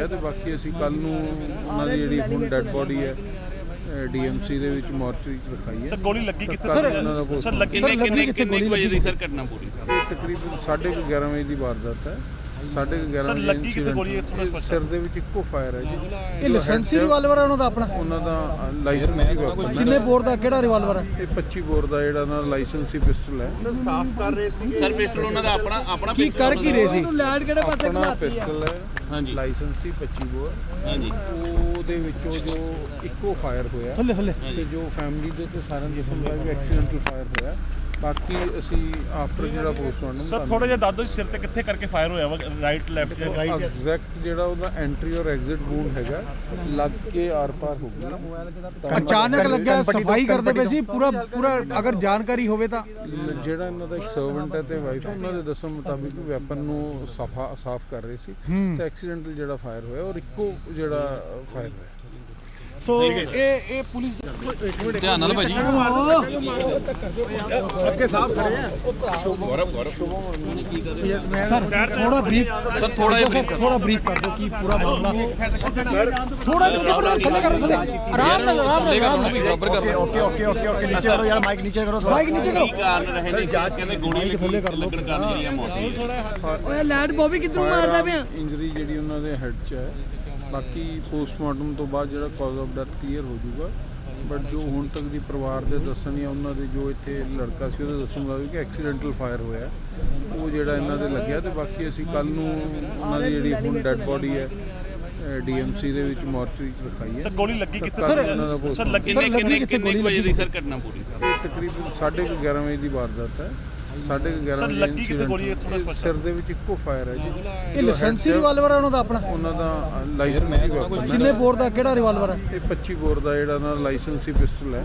ਲੱਗਿਆ ਤੇ ਬਾਕੀ ਅਸੀਂ ਕੱਲ ਨੂੰ ਉਹਨਾਂ ਦੀ ਜਿਹੜੀ ਹੁਣ ਡੈੱਡ ਬੋਡੀ ਹੈ ਡੀਐਮਸੀ ਦੇ ਵਿੱਚ ਮੋਰਚਰੀ ਚ ਰਖਾਈ ਹੈ। ਸਰ ਗੋਲੀ ਲੱਗੀ ਕਿੱਥੇ? ਸਰ ਸਰ ਲੱਗੀ ਕਿੰਨੇ ਕਿੰਨੇ ਵਜੇ ਦੀ ਸਰ ਘਟਨਾ ਪੂਰੀ? ਤਕਰੀਬਨ 11:30 ਵਜੇ ਦੀ ਵਾਰਦਾਤ ਹੈ। 11:30 ਸਰ, ਵਜੇ ਲੱਗੀ ਕਿਤੇ ਗੋਲੀ ਇਹ ਇਹ ਸਪਸ਼ਟ ਸਿਰ ਦੇ ਵਿੱਚ ਇੱਕੋ ਫਾਇਰ ਹੈ ਜੀ। ਇਹ ਲਾਇਸੈਂਸੀ ਰਿਵਾਲਵਰ ਹੈ ਉਹਨਾਂ ਦਾ ਆਪਣਾ? ਉਹਨਾਂ ਦਾ ਲਾਇਸੈਂਸੀ ਵੈਪਨ ਕਿੰਨੇ ਬੋਰ ਦਾ ਕਿਹੜਾ ਰਿਵਾਲਵਰ ਹੈ ਇਹ 25 ਬੋਰ ਦਾ ਜਿਹੜਾ ਨਾਲ ਲਾਇਸੈਂਸੀ ਪਿਸਟਲ ਹੈ। ਸਰ ਪਿਸਟਲ ਉਹਨਾਂ ਦਾ ਆਪਣਾ ਆਪਣਾ ਕੀ ਕਰ ਕੀ ਰਹੇ ਸੀ? ਲੈਟ ਕਿਹੜੇ ਪਾਸੇ ਆਪਣਾ ਪਿਸਟਲ ਹੈ। ਹਾਂਜੀ। ਲਾਇਸੈਂਸੀ 25 ਬੋਰ। ਹਾਂਜੀ। ਉਹਦੇ ਵਿੱਚੋਂ ਜੋ ਇੱਕੋ ਫਾਇਰ ਹੋਇਆ। ਥੱਲੇ ਥੱਲੇ। ਤੇ ਜੋ ਫੈਮਿਲੀ ਦੇ ਤੇ ਸਾਰਿਆਂ ਦਾ ਵੀ ਐਕਸੀਡੈਂਟਲ ਫਾਇਰ ਹੋਇਆ। ਬਾਕੀ ਅਸੀਂ ਆਫਟਰ ਜਿਹੜਾ ਪੋਸਟਮਾਰਟਮ ਸਰ ਥੋੜਾ ਜਿਹਾ ਦੱਸ ਦਿਓ ਸਿਰ ਤੇ ਕਿੱਥੇ ਕਰਕੇ ਫਾਇਰ ਹੋਇਆ ਵਾ ਰਾਈਟ ਲੈਫਟ ਐਗਜ਼ੈਕਟ ਜਿਹੜਾ ਉਹਦਾ ਐਂਟਰੀ ਔਰ ਐਗਜ਼ਿਟ ਵੂਨ ਹੈਗਾ ਲੱਗ ਕੇ ਆਰ ਪਾਰ ਹੋ ਗਿਆ ਅਚਾਨਕ ਲੱਗਿਆ ਸਫ਼ਾਈ ਕਰਦੇ ਪਏ ਸੀ ਪੂਰਾ ਪੂਰਾ ਅਗਰ ਜਾਣਕਾਰੀ ਹੋਵੇ ਤਾਂ। ਜਿਹੜਾ ਇਹਨਾਂ ਦਾ ਇੱਕ ਸਰਵੈਂਟ ਹੈ ਤੇ ਵਾਈਫ ਉਹਨਾਂ ਦੇ ਦੱਸਣ ਮੁਤਾਬਿਕ ਵੈਪਨ ਨੂੰ ਸਫਾ ਸਾਫ਼ ਕਰ ਰਹੇ ਸੀ ਤੇ ਐਕਸੀਡੈਂਟਲ ਜਿਹੜਾ ਫਾਇਰ ਹੋਇਆ ਔਰ ਇੱਕੋ ਜਿਹੜਾ ਫਾਇਰ ਹੋਇਆ। ਸੋ ਇਹ ਇਹ ਪੁਲਿਸ ਧਿਆਨ ਨਾਲ ਭਾਜੀ। ਅੱਗੇ ਸਾਫ਼ ਕਰੇ ਗੌਰਵ ਗੌਰਵ ਸਰ ਥੋੜਾ ਬਰੀਫ ਸਰ ਥੋੜਾ ਜਿਹਾ ਥੋੜਾ ਬਰੀਫ ਕਰ ਦਿਓ। ਕੀ ਪੂਰਾ ਮਾਮਲਾ ਥੋੜਾ ਜਿਹਾ ਥੱਲੇ ਕਰੋ ਥੱਲੇ। ਆਰਾਮ ਨਾਲ ਆਰਾਮ ਨਾਲ ਆਰਾਮ ਨਾਲ। ਬਰਾਬਰ ਕਰੋ ਓਕੇ ਓਕੇ ਓਕੇ ਓਕੇ ਨੀਚੇ ਕਰੋ ਯਾਰ ਮਾਈਕ ਨੀਚੇ ਕਰੋ ਮਾਈਕ ਨੀਚੇ ਕਰੋ। ਕਾਰਨ ਰਹੇ ਨੇ ਜਾਂਚ ਕਹਿੰਦੇ ਗੋਲੀ ਲੱਗਣ ਕਾਰਨ ਜਿਹੜੀਆਂ ਮੌਤ ਹੋਈ। ਓਏ ਲੈਡ ਬੋਬੀ ਕਿੱਧਰੋਂ ਮਾਰਦਾ ਪਿਆ? ਇੰਜਰੀ ਜਿਹੜੀ ਉਹਨਾਂ ਦੇ ਹੈੱਡ 'ਚ ਹੈ। ਬਾਕੀ ਪੋਸਟਮਾਰਟਮ ਤੋਂ ਬਾਅਦ ਜਿਹੜਾ ਕਾਜ਼ ਆਫ ਡੈਥ ਕਲੀਅਰ ਹੋ ਜਾਊਗਾ। ਬਟ ਜੋ ਹੁਣ ਤੱਕ ਦੀ ਪਰਿਵਾਰ ਦੇ ਦੱਸਣ ਜਾਂ ਉਹਨਾਂ ਦੇ ਜੋ ਇੱਥੇ ਲੜਕਾ ਸੀ ਉਹਦੇ ਦੱਸਣ ਦਾ ਵੀ ਕਿ ਐਕਸੀਡੈਂਟਲ ਫਾਇਰ ਹੋਇਆ। ਉਹ ਜਿਹੜਾ ਇਹਨਾਂ ਦੇ ਲੱਗਿਆ ਤੇ ਬਾਕੀ ਅਸੀਂ ਕੱਲ ਨੂੰ ਉਹਨਾਂ ਦੀ ਜਿਹੜੀ ਹੁਣ ਡੈੱਡ ਬੋਡੀ ਹੈ ਡੀਐਮਸੀ ਦੇ ਵਿੱਚ ਮੋਰਚਰੀ ਚ ਰਖਾਈ ਹੈ। ਸਰ ਗੋਲੀ ਲੱਗੀ ਕਿੱਥੇ ਸਰ, ਸਰ ਲੱਗੀ ਕਿੰਨੇ ਕਿੰਨੇ ਵਜੇ ਦੀ ਸਰ ਘਟਨਾ ਪੂਰੀ? ਤਕਰੀਬਨ 11:30 ਵਜੇ ਦੀ ਵਾਰਦਾਤ ਹੈ। 11:30 ਸਰ, ਵਜੇ ਲੱਗੀ ਕਿਤੇ ਗੋਲੀ ਇਹ ਥੋੜ੍ਹਾ ਸਪਸ਼ਟ ਸਿਰ ਦੇ ਵਿੱਚ ਇੱਕੋ ਫਾਇਰ ਹੈ ਜੀ। ਇਹ ਲਾਇਸੈਂਸੀ ਰਿਵਾਲਵਰ ਹੈ ਉਹਨਾਂ ਦਾ ਆਪਣਾ? ਉਹਨਾਂ ਦਾ ਲਾਇਸੈਂਸੀ ਵੈਪਨ ਕਿੰਨੇ ਬੋਰ ਦਾ ਕਿਹੜਾ ਰਿਵਾਲਵਰ ਹੈ? ਇਹ 25 ਬੋਰ ਦਾ ਜਿਹੜਾ ਨਾਲ ਲਾਇਸੈਂਸੀ ਪਿਸਟਲ ਹੈ।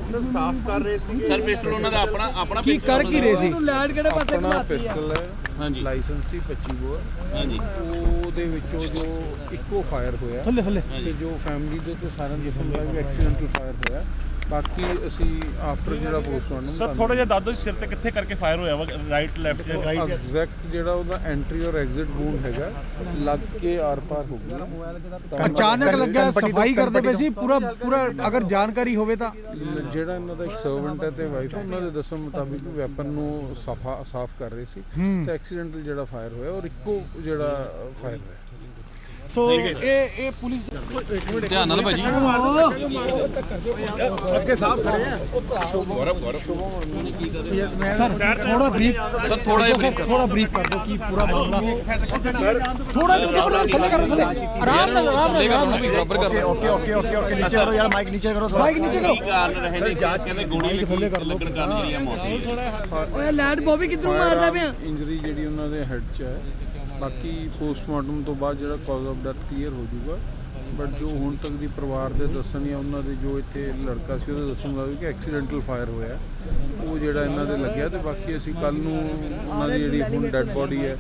ਸਰ ਪਿਸਟਲ ਉਹਨਾਂ ਦਾ ਆਪਣਾ ਆਪਣਾ ਕੀ ਕਰ ਕੀ ਰਹੇ ਸੀ? ਲੈਟ ਕਿਹੜੇ ਪਾਸੇ ਪਿਸਟਲ ਹੈ? ਹਾਂਜੀ। ਲਾਇਸੈਂਸੀ 25 ਬੋਰ। ਹਾਂਜੀ। ਉਹਦੇ ਵਿੱਚੋਂ ਜੋ ਇੱਕੋ ਫਾਇਰ ਹੋਇਆ। ਥੱਲੇ ਥੱਲੇ। ਤੇ ਜੋ ਫੈਮਿਲੀ ਦੇ ਤੇ ਸਾਰਿਆਂ ਦਾ ਵੀ ਐਕਸੀਡੈਂਟਲ ਫਾਇਰ ਹੋਇਆ। ਬਾਕੀ ਅਸੀਂ ਆਫਟਰ ਜਿਹੜਾ ਪੋਸਟਮਾਰਟਮ ਸਰ ਥੋੜਾ ਜਿਹਾ ਦੱਸ ਦਿਓ ਸਿਰ ਤੇ ਕਿੱਥੇ ਕਰਕੇ ਫਾਇਰ ਹੋਇਆ ਵਾ ਰਾਈਟ ਲੈਫਟ ਐਗਜ਼ੈਕਟ ਜਿਹੜਾ ਉਹਦਾ ਐਂਟਰੀ ਔਰ ਐਗਜ਼ਿਟ ਵੂਨ ਹੈਗਾ ਲੱਗ ਕੇ ਆਰ ਪਾਰ ਹੋ ਗਿਆ ਅਚਾਨਕ ਲੱਗਿਆ ਸਫ਼ਾਈ ਕਰਦੇ ਪਏ ਸੀ ਪੂਰਾ ਪੂਰਾ ਅਗਰ ਜਾਣਕਾਰੀ ਹੋਵੇ ਤਾਂ। ਜਿਹੜਾ ਇਹਨਾਂ ਦਾ ਇੱਕ ਸਰਵੈਂਟ ਹੈ ਤੇ ਵਾਈਫ ਉਹਨਾਂ ਦੇ ਦੱਸਣ ਮੁਤਾਬਿਕ ਵੈਪਨ ਨੂੰ ਸਫਾ ਸਾਫ਼ ਕਰ ਰਹੇ ਸੀ ਤੇ ਐਕਸੀਡੈਂਟਲ ਜਿਹੜਾ ਫਾਇਰ ਹੋਇਆ ਔਰ ਇੱਕੋ ਜਿਹੜਾ ਫਾਇਰ ਹੋਇਆ। ਸੋ ਇਹ ਇਹ ਪੁਲਿਸ ਧਿਆਨ ਨਾਲ ਭਾਜੀ। ਅੱਗੇ ਸਾਫ਼ ਖੜੇ ਆ ਗੌਰਵ ਗੌਰਵ ਸਰ ਥੋੜਾ ਬਰੀਫ ਸਰ ਥੋੜਾ ਜਿਹਾ ਥੋੜਾ ਬਰੀਫ ਕਰ ਦਿਓ ਕੀ ਪੂਰਾ ਮਾਮਲਾ ਥੋੜਾ ਜਿਹਾ ਥੱਲੇ ਕਰੋ ਥੱਲੇ। ਆਰਾਮ ਨਾਲ ਆਰਾਮ ਨਾਲ ਬਰਾਬਰ ਕਰ ਓਕੇ ਓਕੇ ਓਕੇ ਓਕੇ ਨੀਚੇ ਕਰੋ ਯਾਰ ਮਾਈਕ ਨੀਚੇ ਕਰੋ ਮਾਈਕ ਨੀਚੇ ਕਰੋ। ਕਾਰਨ ਰਹੇ ਨੇ? ਕਹਿੰਦੇ ਗੋਲੀ ਥੱਲੇ ਕਰ ਲੱਗਣ ਕਾਰਨ ਹੋਈ ਆ ਮੌਤ। ਓਏ ਲੈਡ ਬੋਬੀ ਕਿਧਰੋਂ ਮਾਰਦਾ ਪਿਆ? ਇੰਜਰੀ ਜਿਹੜੀ ਉਹਨਾਂ ਦੇ ਹੈੱਡ 'ਚ ਹੈ ਬਾਕੀ ਪੋਸਟਮਾਰਟਮ ਤੋਂ ਬਾਅਦ ਜਿਹੜਾ ਕਾਜ਼ ਆਫ ਡੈਥ ਕਲੀਅਰ ਹੋ ਜਾਊਗਾ। ਬਟ ਜੋ ਹੁਣ ਤੱਕ ਦੀ ਪਰਿਵਾਰ ਦੇ ਦੱਸਣ ਜਾਂ ਉਹਨਾਂ ਦੇ ਜੋ ਇੱਥੇ ਲੜਕਾ ਸੀ ਉਹਦੇ ਦੱਸਣ ਦਾ ਵੀ ਕਿ ਐਕਸੀਡੈਂਟਲ ਫਾਇਰ ਹੋਇਆ। ਉਹ ਜਿਹੜਾ ਇਹਨਾਂ ਦੇ ਲੱਗਿਆ ਤੇ ਬਾਕੀ ਅਸੀਂ ਕੱਲ ਨੂੰ ਉਹਨਾਂ ਦੀ ਜਿਹੜੀ ਹੁਣ ਡੈੱਡ ਬੋਡੀ ਹੈ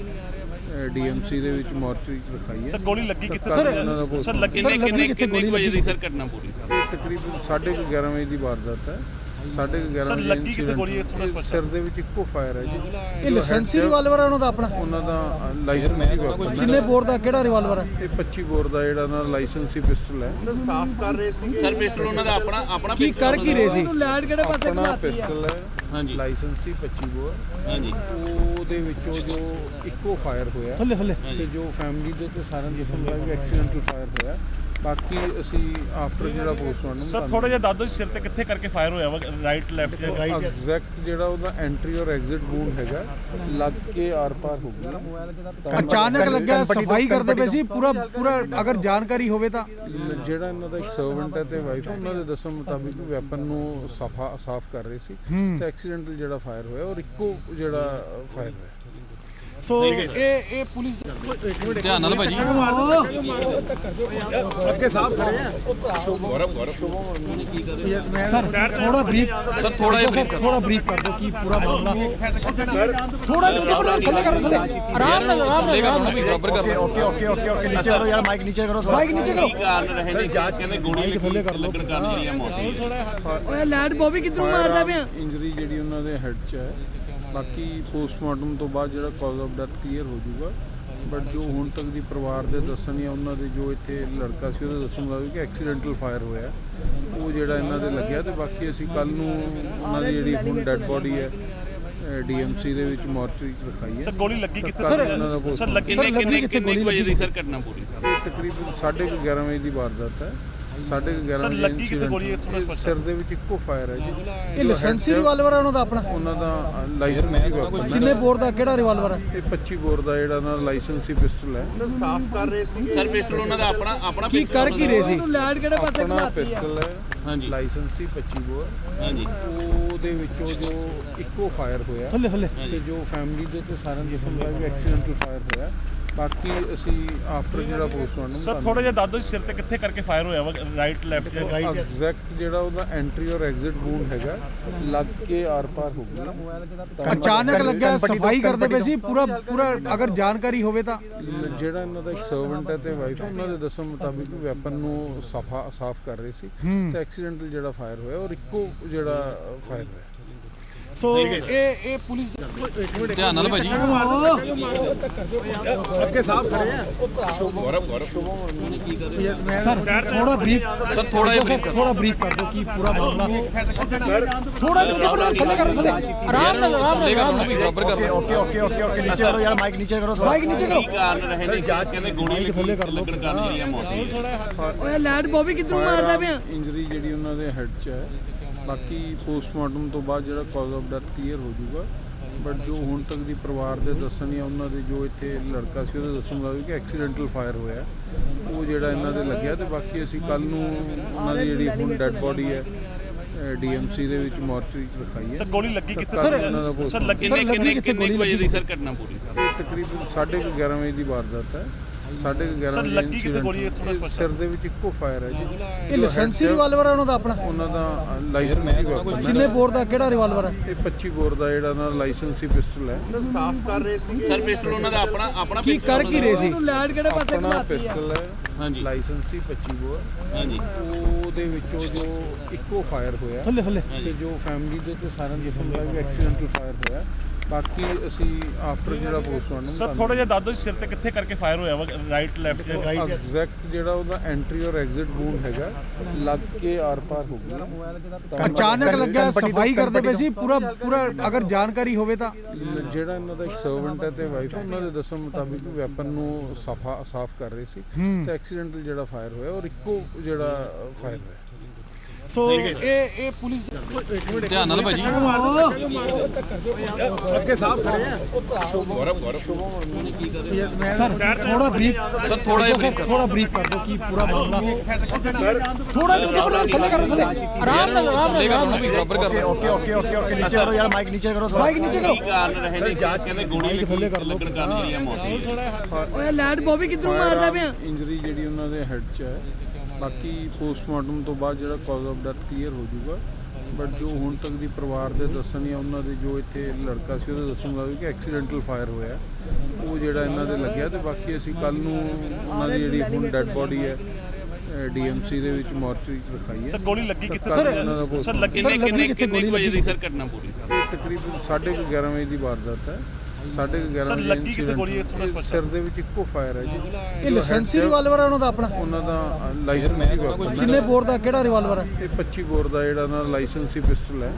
ਡੀਐਮਸੀ ਦੇ ਵਿੱਚ ਮੋਰਚਰੀ ਚ ਰਖਾਈ ਹੈ। ਸਰ ਗੋਲੀ ਲੱਗੀ ਕਿੱਥੇ? ਸਰ ਸਰ ਲੱਗੀ ਕਿੰਨੇ ਕਿੰਨੇ ਵਜੇ ਦੀ ਸਰ ਘਟਨਾ ਪੂਰੀ? ਇਹ ਤਕਰੀਬਨ 11:30 ਵਜੇ ਦੀ ਵਾਰਦਾਤ ਹੈ। 11:30 ਸਰ, ਵਜੇ ਲੱਗੀ ਕਿਤੇ ਗੋਲੀ? ਇਹ ਸਪਸ਼ਟ ਸਿਰ ਦੇ ਵਿੱਚ ਇੱਕੋ ਫਾਇਰ ਹੈ ਜੀ। ਇਹ ਲਾਇਸੈਂਸੀ ਰਿਵਾਲਵਰ ਹੈ ਉਹਨਾਂ ਦਾ ਆਪਣਾ? ਉਹਨਾਂ ਦਾ ਲਾਇਸੈਂਸੀ ਵੈਪਨ ਕਿੰਨੇ ਬੋਰ ਦਾ ਕਿਹੜਾ ਰਿਵਾਲਵਰ ਹੈ? ਇਹ 25 ਬੋਰ ਦਾ ਜਿਹੜਾ ਨਾਲ ਲਾਇਸੈਂਸੀ ਪਿਸਟਲ ਹੈ। ਸਰ ਪਿਸਟਲ ਉਹਨਾਂ ਦਾ ਆਪਣਾ ਆਪਣਾ ਕੀ ਕਰ ਕੀ ਰਹੇ ਸੀ? ਲੈਟ ਕਿਹੜੇ ਪਾਸੇ ਆਪਣਾ ਪਿਸਟਲ ਹੈ ਹਾਂਜੀ। ਲਾਇਸੈਂਸੀ 25 ਬੋਰ। ਹਾਂਜੀ। ਉਹਦੇ ਵਿੱਚੋਂ ਜੋ ਇੱਕੋ ਫਾਇਰ ਹੋਇਆ। ਥੱਲੇ ਥੱਲੇ। ਤੇ ਜੋ ਫੈਮਿਲੀ ਦੇ ਤੇ ਸਾਰਿਆਂ ਕਿਸਮ ਦਾ ਵੀ ਐਕਸੀਡੈਂਟਲ ਫਾਇਰ ਹੋਇਆ। ਬਾਕੀ ਅਸੀਂ ਆਫਟਰ ਜਿਹੜਾ ਪੋਸਟਮਾਰਟਮ ਸਰ ਥੋੜਾ ਜਿਹਾ ਦੱਸ ਦਿਓ ਸਿਰ ਤੇ ਕਿੱਥੇ ਕਰਕੇ ਫਾਇਰ ਹੋਇਆ ਵਾ ਰਾਈਟ ਲੈਫਟ ਐਗਜ਼ੈਕਟ ਜਿਹੜਾ ਉਹਦਾ ਐਂਟਰੀ ਔਰ ਐਗਜ਼ਿਟ ਵੂਨ ਹੈਗਾ ਲੱਗ ਕੇ ਆਰ ਪਾਰ ਹੋ ਗਿਆ ਅਚਾਨਕ ਲੱਗਿਆ ਸਫ਼ਾਈ ਕਰਦੇ ਪਏ ਸੀ ਪੂਰਾ ਪੂਰਾ ਅਗਰ ਜਾਣਕਾਰੀ ਹੋਵੇ ਤਾਂ। ਜਿਹੜਾ ਇਹਨਾਂ ਦਾ ਇੱਕ ਸਰਵੈਂਟ ਹੈ ਤੇ ਵਾਈਫ ਉਹਨਾਂ ਦੇ ਦੱਸਣ ਮੁਤਾਬਿਕ ਵੈਪਨ ਨੂੰ ਸਫਾ ਸਾਫ਼ ਕਰ ਰਹੇ ਸੀ। ਤੇ ਐਕਸੀਡੈਂਟਲ ਜਿਹੜਾ ਫਾਇਰ ਹੋਇਆ ਔਰ ਇੱਕੋ ਜਿਹੜਾ ਫਾਇਰ ਹੋਇਆ। ਸੋ ਇਹ ਇਹ ਪੁਲਿਸ ਧਿਆਨ ਨਾਲ ਭਾਜੀ। ਅੱਗੇ ਸਾਹਿਬ ਖੜੇ ਆ ਗੌਰਵ ਗੌਰਵ। ਸਰ ਥੋੜਾ ਬਰੀਫ ਸਰ ਥੋੜਾ ਜਿਹਾ ਬਰੀਫ ਥੋੜਾ ਬਰੀਫ ਕਰ ਦਿਓ। ਕੀ ਪੂਰਾ ਮਾਮਲਾ ਥੋੜਾ ਜਿਹਾ ਥੋੜਾ ਥੱਲੇ ਕਰ ਥੱਲੇ ਆਰਾਮ ਨਾਲ ਆਰਾਮ ਨਾਲ ਆਰਾਮ ਨਾਲ। ਬਰਾਬਰ ਕਰ ਓਕੇ ਓਕੇ ਓਕੇ ਓਕੇ ਨੀਚੇ ਕਰੋ ਯਾਰ ਮਾਈਕ ਨੀਚੇ ਕਰੋ ਮਾਈਕ ਨੀਚੇ ਕਰੋ। ਕਾਰਨ ਰਹੇ ਨੇ? ਜਾਂਚ ਕਹਿੰਦੇ ਗੋਲੀ ਥੱਲੇ ਕਰ। ਲੋ ਲੱਗਣ ਕਾਰਨ ਜਿਹੜੀ ਆ ਮੌਤ ਹੋਈ ਓਏ ਲੈਡ ਬੋਬੀ ਕਿੱਧਰੋਂ ਮਾਰਦਾ ਪਿਆ? ਇੰਜਰੀ ਜਿਹੜੀ ਉਹਨਾਂ ਦੇ ਹੈੱਡ 'ਚ ਹੈ ਬਾਕੀ ਪੋਸਟਮਾਰਟਮ ਤੋਂ ਬਾਅਦ ਜਿਹੜਾ ਕਾਜ਼ ਆਫ ਡੈਥ ਕਲੀਅਰ ਹੋ ਜਾਊਗਾ। ਬਟ ਜੋ ਹੁਣ ਤੱਕ ਦੀ ਪਰਿਵਾਰ ਦੇ ਦੱਸਣ ਜਾਂ ਉਹਨਾਂ ਦੇ ਜੋ ਇੱਥੇ ਲੜਕਾ ਸੀ ਉਹਦੇ ਦੱਸਣ ਮੁਤਾਬਿਕ ਕਿ ਐਕਸੀਡੈਂਟਲ ਫਾਇਰ ਹੋਇਆ। ਉਹ ਜਿਹੜਾ ਇਹਨਾਂ ਦੇ ਲੱਗਿਆ ਤੇ ਬਾਕੀ ਅਸੀਂ ਕੱਲ ਨੂੰ ਉਹਨਾਂ ਦੀ ਜਿਹੜੀ ਹੁਣ ਡੈੱਡ ਬੋਡੀ ਹੈ ਡੀਐਮਸੀ ਦੇ ਵਿੱਚ ਮੋਰਚਰੀ 'ਚ ਰਖਾਈ ਹੈ। ਸਰ ਗੋਲੀ ਲੱਗੀ ਕਿੱਥੇ? ਸਰ ਸਰ ਲੱਗੀ ਕਿੰਨੇ ਲੱਗੀ ਕਿੰਨੇ ਵਜੇ ਦੀ ਲੱਗੀ? ਸਰ ਘਟਨਾ ਪੂਰੀ? ਤਕਰੀਬਨ 11:30 ਵਜੇ ਦੀ ਵਾਰਦਾਤ ਹੈ। 11:30 ਸਰ, ਵਜੇ ਲੱਗੀ incident ਗੋਲੀ ਇਹ ਇਹ ਸਪਸ਼ਟ ਸਿਰ ਦੇ ਵਿੱਚ ਇੱਕੋ ਫਾਇਰ ਹੈ ਜੀ। ਇਹ ਲਾਇਸੈਂਸੀ ਰਿਵਾਲਵਰ ਹੈ ਉਹਨਾਂ ਦਾ ਆਪਣਾ? ਉਹਨਾਂ ਦਾ ਲਾਇਸੈਂਸੀ ਵੈਪਨ ਕਿੰਨੇ ਬੋਰ ਦਾ ਕਿਹੜਾ ਰਿਵਾਲਵਰ ਹੈ ਇਹ 25 ਬੋਰ ਦਾ ਜਿਹੜਾ ਨਾਲ ਲਾਇਸੈਂਸੀ ਪਿਸਟਲ ਹੈ। ਸਰ ਪਿਸਟਲ ਉਹਨਾਂ ਦਾ ਆਪਣਾ ਆਪਣਾ ਕੀ ਕਰ ਕੀ ਰਹੇ ਸੀ? ਲੈਟ ਕਿਹੜੇ ਪਾਸੇ ਆਪਣਾ ਪਿਸਟਲ ਹੈ। ਹਾਂਜੀ। ਲਾਇਸੈਂਸੀ 25 ਬੋਰ। ਹਾਂਜੀ। ਉਹਦੇ ਵਿੱਚੋਂ ਜੋ ਇੱਕੋ ਫਾਇਰ ਹੋਇਆ। ਥੱਲੇ ਥੱਲੇ। ਤੇ ਜੋ ਫੈਮਿਲੀ ਦੇ ਤੇ ਸਾਰਿਆਂ ਦੇ ਸਮਝਾ ਵੀ ਐਕਸੀਡੈਂਟਲ ਫਾਇਰ ਹੋਇਆ। ਬਾਕੀ ਅਸੀਂ ਆਫਟਰ ਜਿਹੜਾ ਪੋਸਟਮਾਰਟਮ ਸਰ ਥੋੜਾ ਜਿਹਾ ਦੱਸ ਦਿਓ ਸਿਰ ਤੇ ਕਿੱਥੇ ਕਰਕੇ ਫਾਇਰ ਹੋਇਆ ਵਾ ਰਾਈਟ ਲੈਫਟ ਐਗਜ਼ੈਕਟ ਜਿਹੜਾ ਉਹਦਾ ਐਂਟਰੀ ਔਰ ਐਗਜ਼ਿਟ ਵੂਨ ਹੈਗਾ ਲੱਗ ਕੇ ਆਰ ਪਾਰ ਹੋ ਗਿਆ ਅਚਾਨਕ ਲੱਗਿਆ ਸਫ਼ਾਈ ਕਰਦੇ ਪਏ ਸੀ ਪੂਰਾ ਪੂਰਾ ਅਗਰ ਜਾਣਕਾਰੀ ਹੋਵੇ ਤਾਂ। ਜਿਹੜਾ ਇਹਨਾਂ ਦਾ ਇੱਕ ਸਰਵੈਂਟ ਹੈ ਤੇ ਵਾਈਫ ਉਹਨਾਂ ਦੇ ਦੱਸਣ ਮੁਤਾਬਿਕ ਵੈਪਨ ਨੂੰ ਸਫਾ ਸਾਫ਼ ਕਰ ਰਹੇ ਸੀ ਤੇ ਐਕਸੀਡੈਂਟਲ ਜਿਹੜਾ ਫਾਇਰ ਹੋਇਆ ਔਰ ਇੱਕੋ ਜਿਹੜਾ ਫਾਇਰ ਹੋਇਆ। ਸੋ ਇਹ ਇਹ ਪੁਲਿਸ ਧਿਆਨ ਨਾਲ ਭਾਜੀ। ਅੱਗੇ ਸਾਫ਼ ਕਰੇ ਆ। ਗੌਰਵ ਗੌਰਵ ਸਰ ਥੋੜਾ ਬਰੀਫ ਸਰ ਥੋੜਾ ਜਿਹਾ ਥੋੜਾ ਬਰੀਫ ਕਰ ਦਿਓ। ਕੀ ਪੂਰਾ ਮਾਮਲਾ ਥੋੜਾ ਜਿਹਾ ਥੱਲੇ ਕਰੋ ਥੱਲੇ ਆਰਾਮ ਨਾਲ ਆਰਾਮ ਨਾਲ ਆਰਾਮ ਨਾਲ। ਬਰਾਬਰ ਕਰੋ ਓਕੇ ਓਕੇ ਓਕੇ ਓਕੇ ਨੀਚੇ ਕਰੋ ਯਾਰ ਮਾਈਕ ਨੀਚੇ ਕਰੋ ਮਾਈਕ ਨੀਚੇ ਕਰੋ। ਕਾਰਨ ਰਹੇ ਨੇ ਜਾਂਚ ਕਹਿੰਦੇ ਗੋਲੀ ਥੱਲੇ ਕਰ ਲੋ ਲੱਗਣ ਕਾਰਨ ਜਿਹੜੀਆਂ ਮੌਤ ਹੋਈ। ਓਏ ਲੈਡ ਬੋਬੀ ਕਿੱਧਰੋਂ ਮਾਰਦਾ ਪਿਆ? ਇੰਜਰੀ ਜਿਹੜੀ ਉਹਨਾਂ ਦੇ ਹੈੱਡ 'ਚ ਹੈ ਬਾਕੀ ਪੋਸਟਮਾਰਟਮ ਤੋਂ ਬਾਅਦ ਜਿਹੜਾ ਕਾਜ਼ ਆਫ ਡੈਥ ਕਲੀਅਰ ਹੋ ਜਾਊਗਾ। ਬਟ ਜੋ ਹੁਣ ਤੱਕ ਦੀ ਪਰਿਵਾਰ ਦੇ ਦੱਸਣ ਜਾਂ ਉਹਨਾਂ ਦੇ ਜੋ ਇੱਥੇ ਲੜਕਾ ਸੀ ਉਹਦੇ ਦੱਸਣ ਮੁਤਾਬਿਕ ਕਿ ਐਕਸੀਡੈਂਟਲ ਫਾਇਰ ਹੋਇਆ। ਉਹ ਜਿਹੜਾ ਇਹਨਾਂ ਦੇ ਲੱਗਿਆ ਤੇ ਬਾਕੀ ਅਸੀਂ ਕੱਲ ਨੂੰ ਉਹਨਾਂ ਦੀ ਜਿਹੜੀ ਹੁਣ ਡੈੱਡ ਬੋਡੀ ਹੈ ਡੀਐਮਸੀ ਦੇ ਵਿੱਚ ਮੋਰਚਰੀ 'ਚ ਰਖਾਈ ਹੈ। ਸਰ ਗੋਲੀ ਲੱਗੀ ਕਿੱਥੇ ਸਰ, ਸਰ ਲੱਗੀ ਕਿੰਨੇ ਕਿੰਨੇ ਵਜੇ ਦੀ ਸਰ ਘਟਨਾ ਪੂਰੀ? ਤਕਰੀਬਨ 11:30 ਵਜੇ ਦੀ ਵਾਰਦਾਤ ਹੈ। 11:30 ਸਰ, ਵਜੇ ਲੱਗੀ incident ਗੋਲੀ? ਇਹ ਸਪਸ਼ਟ ਸਿਰ ਦੇ ਵਿੱਚ ਇੱਕੋ ਫਾਇਰ ਹੈ ਜੀ। ਇਹ ਲਾਇਸੈਂਸੀ ਰਿਵਾਲਵਰ ਹੈ ਉਹਨਾਂ ਦਾ ਆਪਣਾ? ਉਹਨਾਂ ਦਾ ਲਾਇਸੈਂਸੀ ਵੈਪਨ ਹੈ ਕਿੰਨੇ ਬੋਰ ਦਾ ਕਿਹੜਾ ਰਿਵਾਲਵਰ ਹੈ? ਇਹ 25 ਬੋਰ ਦਾ ਜਿਹੜਾ ਨਾਲ ਲਾਇਸੈਂਸੀ ਪਿਸਟਲ ਹੈ। ਸਰ ਪਿਸਟਲ ਉਹਨਾਂ ਦਾ ਆਪਣਾ ਆਪਣਾ ਕੀ ਕਰ ਕੀ ਰਹੇ ਸੀ? ਲੈਟ ਕਿਹੜੇ ਪਾਸੇ ਪਿਸਟਲ ਹੈ। ਹਾਂਜੀ। ਲਾਇਸੈਂਸੀ 25 ਬੋਰ। ਹਾਂਜੀ। ਉਹਦੇ ਵਿੱਚੋਂ ਜੋ ਇੱਕੋ ਫਾਇਰ ਹੋਇਆ। ਥੱਲੇ ਥੱਲੇ। ਤੇ ਜੋ ਫੈਮਿਲੀ ਦੇ ਤੇ ਸਾਰਿਆਂ ਦੇ ਸਮਝਾ ਵੀ ਐਕਸੀਡੈਂਟਲ ਫਾਇਰ ਹੋਇਆ। ਬਾਕੀ ਅਸੀਂ ਆਫਟਰ ਜਿਹੜਾ ਪੋਸਟਮਾਰਟਮ ਸਰ ਥੋੜਾ ਜਿਹਾ ਦੱਸ ਦਿਓ ਸਿਰ ਤੇ ਕਿੱਥੇ ਕਰਕੇ ਫਾਇਰ ਹੋਇਆ ਵਾ ਰਾਈਟ ਲੈਫਟ ਐਗਜ਼ੈਕਟ ਜਿਹੜਾ ਉਹਦਾ ਐਂਟਰੀ ਔਰ ਐਗਜ਼ਿਟ ਵੂਨ ਹੈਗਾ ਲੱਗ ਕੇ ਆਰ ਪਾਰ ਹੋ ਗਿਆ ਅਚਾਨਕ ਲੱਗਿਆ ਸਫ਼ਾਈ ਕਰਦੇ ਪਏ ਸੀ ਪੂਰਾ ਪੂਰਾ ਅਗਰ ਜਾਣਕਾਰੀ ਹੋਵੇ ਤਾਂ। ਜਿਹੜਾ ਇਹਨਾਂ ਦਾ ਇੱਕ ਸਰਵੈਂਟ ਹੈ ਤੇ ਵਾਈਫ ਉਹਨਾਂ ਦੇ ਦੱਸਣ ਮੁਤਾਬਿਕ ਵੈਪਨ ਨੂੰ ਸਫਾ ਸਾਫ਼ ਕਰ ਰਹੇ ਸੀ ਤੇ ਐਕਸੀਡੈਂਟਲ ਜਿਹੜਾ ਫਾਇਰ ਹੋਇਆ ਔਰ ਇੱਕੋ ਜਿਹੜਾ ਫਾਇਰ ਹੋਇਆ। ਸੋ ਇਹ ਇਹ ਪੁਲਿਸ ਧਿਆਨ ਨਾਲ ਭਾਜੀ। ਅੱਗੇ ਸਾਫ਼ ਖੜੇ ਆ ਗੌਰਵ ਗੌਰਵ ਸਰ ਥੋੜਾ ਬਰੀਫ ਸਰ ਥੋੜਾ ਜਿਹਾ ਥੋੜਾ ਬਰੀਫ ਕਰ ਦਿਓ ਕੀ ਪੂਰਾ ਮਾਮਲਾ ਥੋੜਾ ਜਿਹਾ ਥੱਲੇ ਕਰੋ ਥੱਲੇ। ਆਰਾਮ ਨਾਲ ਆਰਾਮ ਨਾਲ ਬਰਾਬਰ ਕਰ ਓਕੇ ਓਕੇ ਓਕੇ ਓਕੇ ਨੀਚੇ ਕਰੋ ਯਾਰ ਮਾਈਕ ਨੀਚੇ ਕਰੋ ਮਾਈਕ ਨੀਚੇ ਕਰੋ। ਕਾਰਨ ਰਹੇ ਨੇ? ਕਹਿੰਦੇ ਗੋਲੀ ਥੱਲੇ ਕਰ ਲੋ ਲੱਗਣ ਕਾਰਨ ਹੋਈ ਆ ਮੌਤ। ਓਏ ਲੈਡ ਬੋਬੀ ਕਿਧਰੋਂ ਮਾਰਦਾ ਪਿਆ? ਇੰਜਰੀ ਜਿਹੜੀ ਉਹਨਾਂ ਦੇ ਹੈੱਡ 'ਚ ਹੈ ਬਾਕੀ ਪੋਸਟਮਾਰਟਮ ਤੋਂ ਬਾਅਦ ਜਿਹੜਾ ਕਾਜ਼ ਆਫ ਡੈਥ ਕਲੀਅਰ ਹੋ ਜਾਊਗਾ। ਬਟ ਜੋ ਹੁਣ ਤੱਕ ਦੀ ਪਰਿਵਾਰ ਦੇ ਦੱਸਣ ਜਾਂ ਉਹਨਾਂ ਦੇ ਜੋ ਇੱਥੇ ਲੜਕਾ ਸੀ ਉਹਦੇ ਦੱਸਣ ਮੁਤਾਬਿਕ ਕਿ ਐਕਸੀਡੈਂਟਲ ਫਾਇਰ ਹੋਇਆ। ਉਹ ਜਿਹੜਾ ਇਹਨਾਂ ਦੇ ਲੱਗਿਆ ਤੇ ਬਾਕੀ ਅਸੀਂ ਕੱਲ ਨੂੰ ਉਹਨਾਂ ਦੀ ਜਿਹੜੀ ਹੁਣ ਡੈੱਡ ਬੋਡੀ ਹੈ ਡੀਐਮਸੀ ਦੇ ਵਿੱਚ ਮੋਰਚਰੀ 'ਚ ਰਖਾਈ ਹੈ। ਸਰ ਗੋਲੀ ਲੱਗੀ ਕਿੱਥੇ? ਸਰ, ਸਰ ਲੱਗੀ ਕਿੰਨੇ ਲੱਗੀ ਕਿੰਨੇ ਵਜੇ ਦੀ ਸਰ ਘਟਨਾ ਪੂਰੀ? ਇਹ ਤਕਰੀਬਨ 11:30 ਵਜੇ ਦੀ ਵਾਰਦਾਤ ਹੈ। 11:30 ਸਰ, ਵਜੇ ਲੱਗੀ incident ਗੋਲੀ? ਇਹ ਸਪਸ਼ਟ ਸਿਰ ਦੇ ਵਿੱਚ ਇੱਕੋ ਫਾਇਰ ਹੈ ਜੀ। ਇਹ ਲਾਇਸੈਂਸੀ ਰਿਵਾਲਵਰ ਹੈ ਉਹਨਾਂ ਦਾ ਆਪਣਾ? ਉਹਨਾਂ ਦਾ ਲਾਇਸੈਂਸੀ ਵੈਪਨ ਹੈ ਕਿੰਨੇ ਬੋਰ ਦਾ ਕਿਹੜਾ ਰਿਵਾਲਵਰ ਹੈ? ਇਹ 25 ਬੋਰ ਦਾ ਜਿਹੜਾ ਨਾਲ ਲਾਇਸੈਂਸੀ ਪਿਸਟਲ ਹੈ।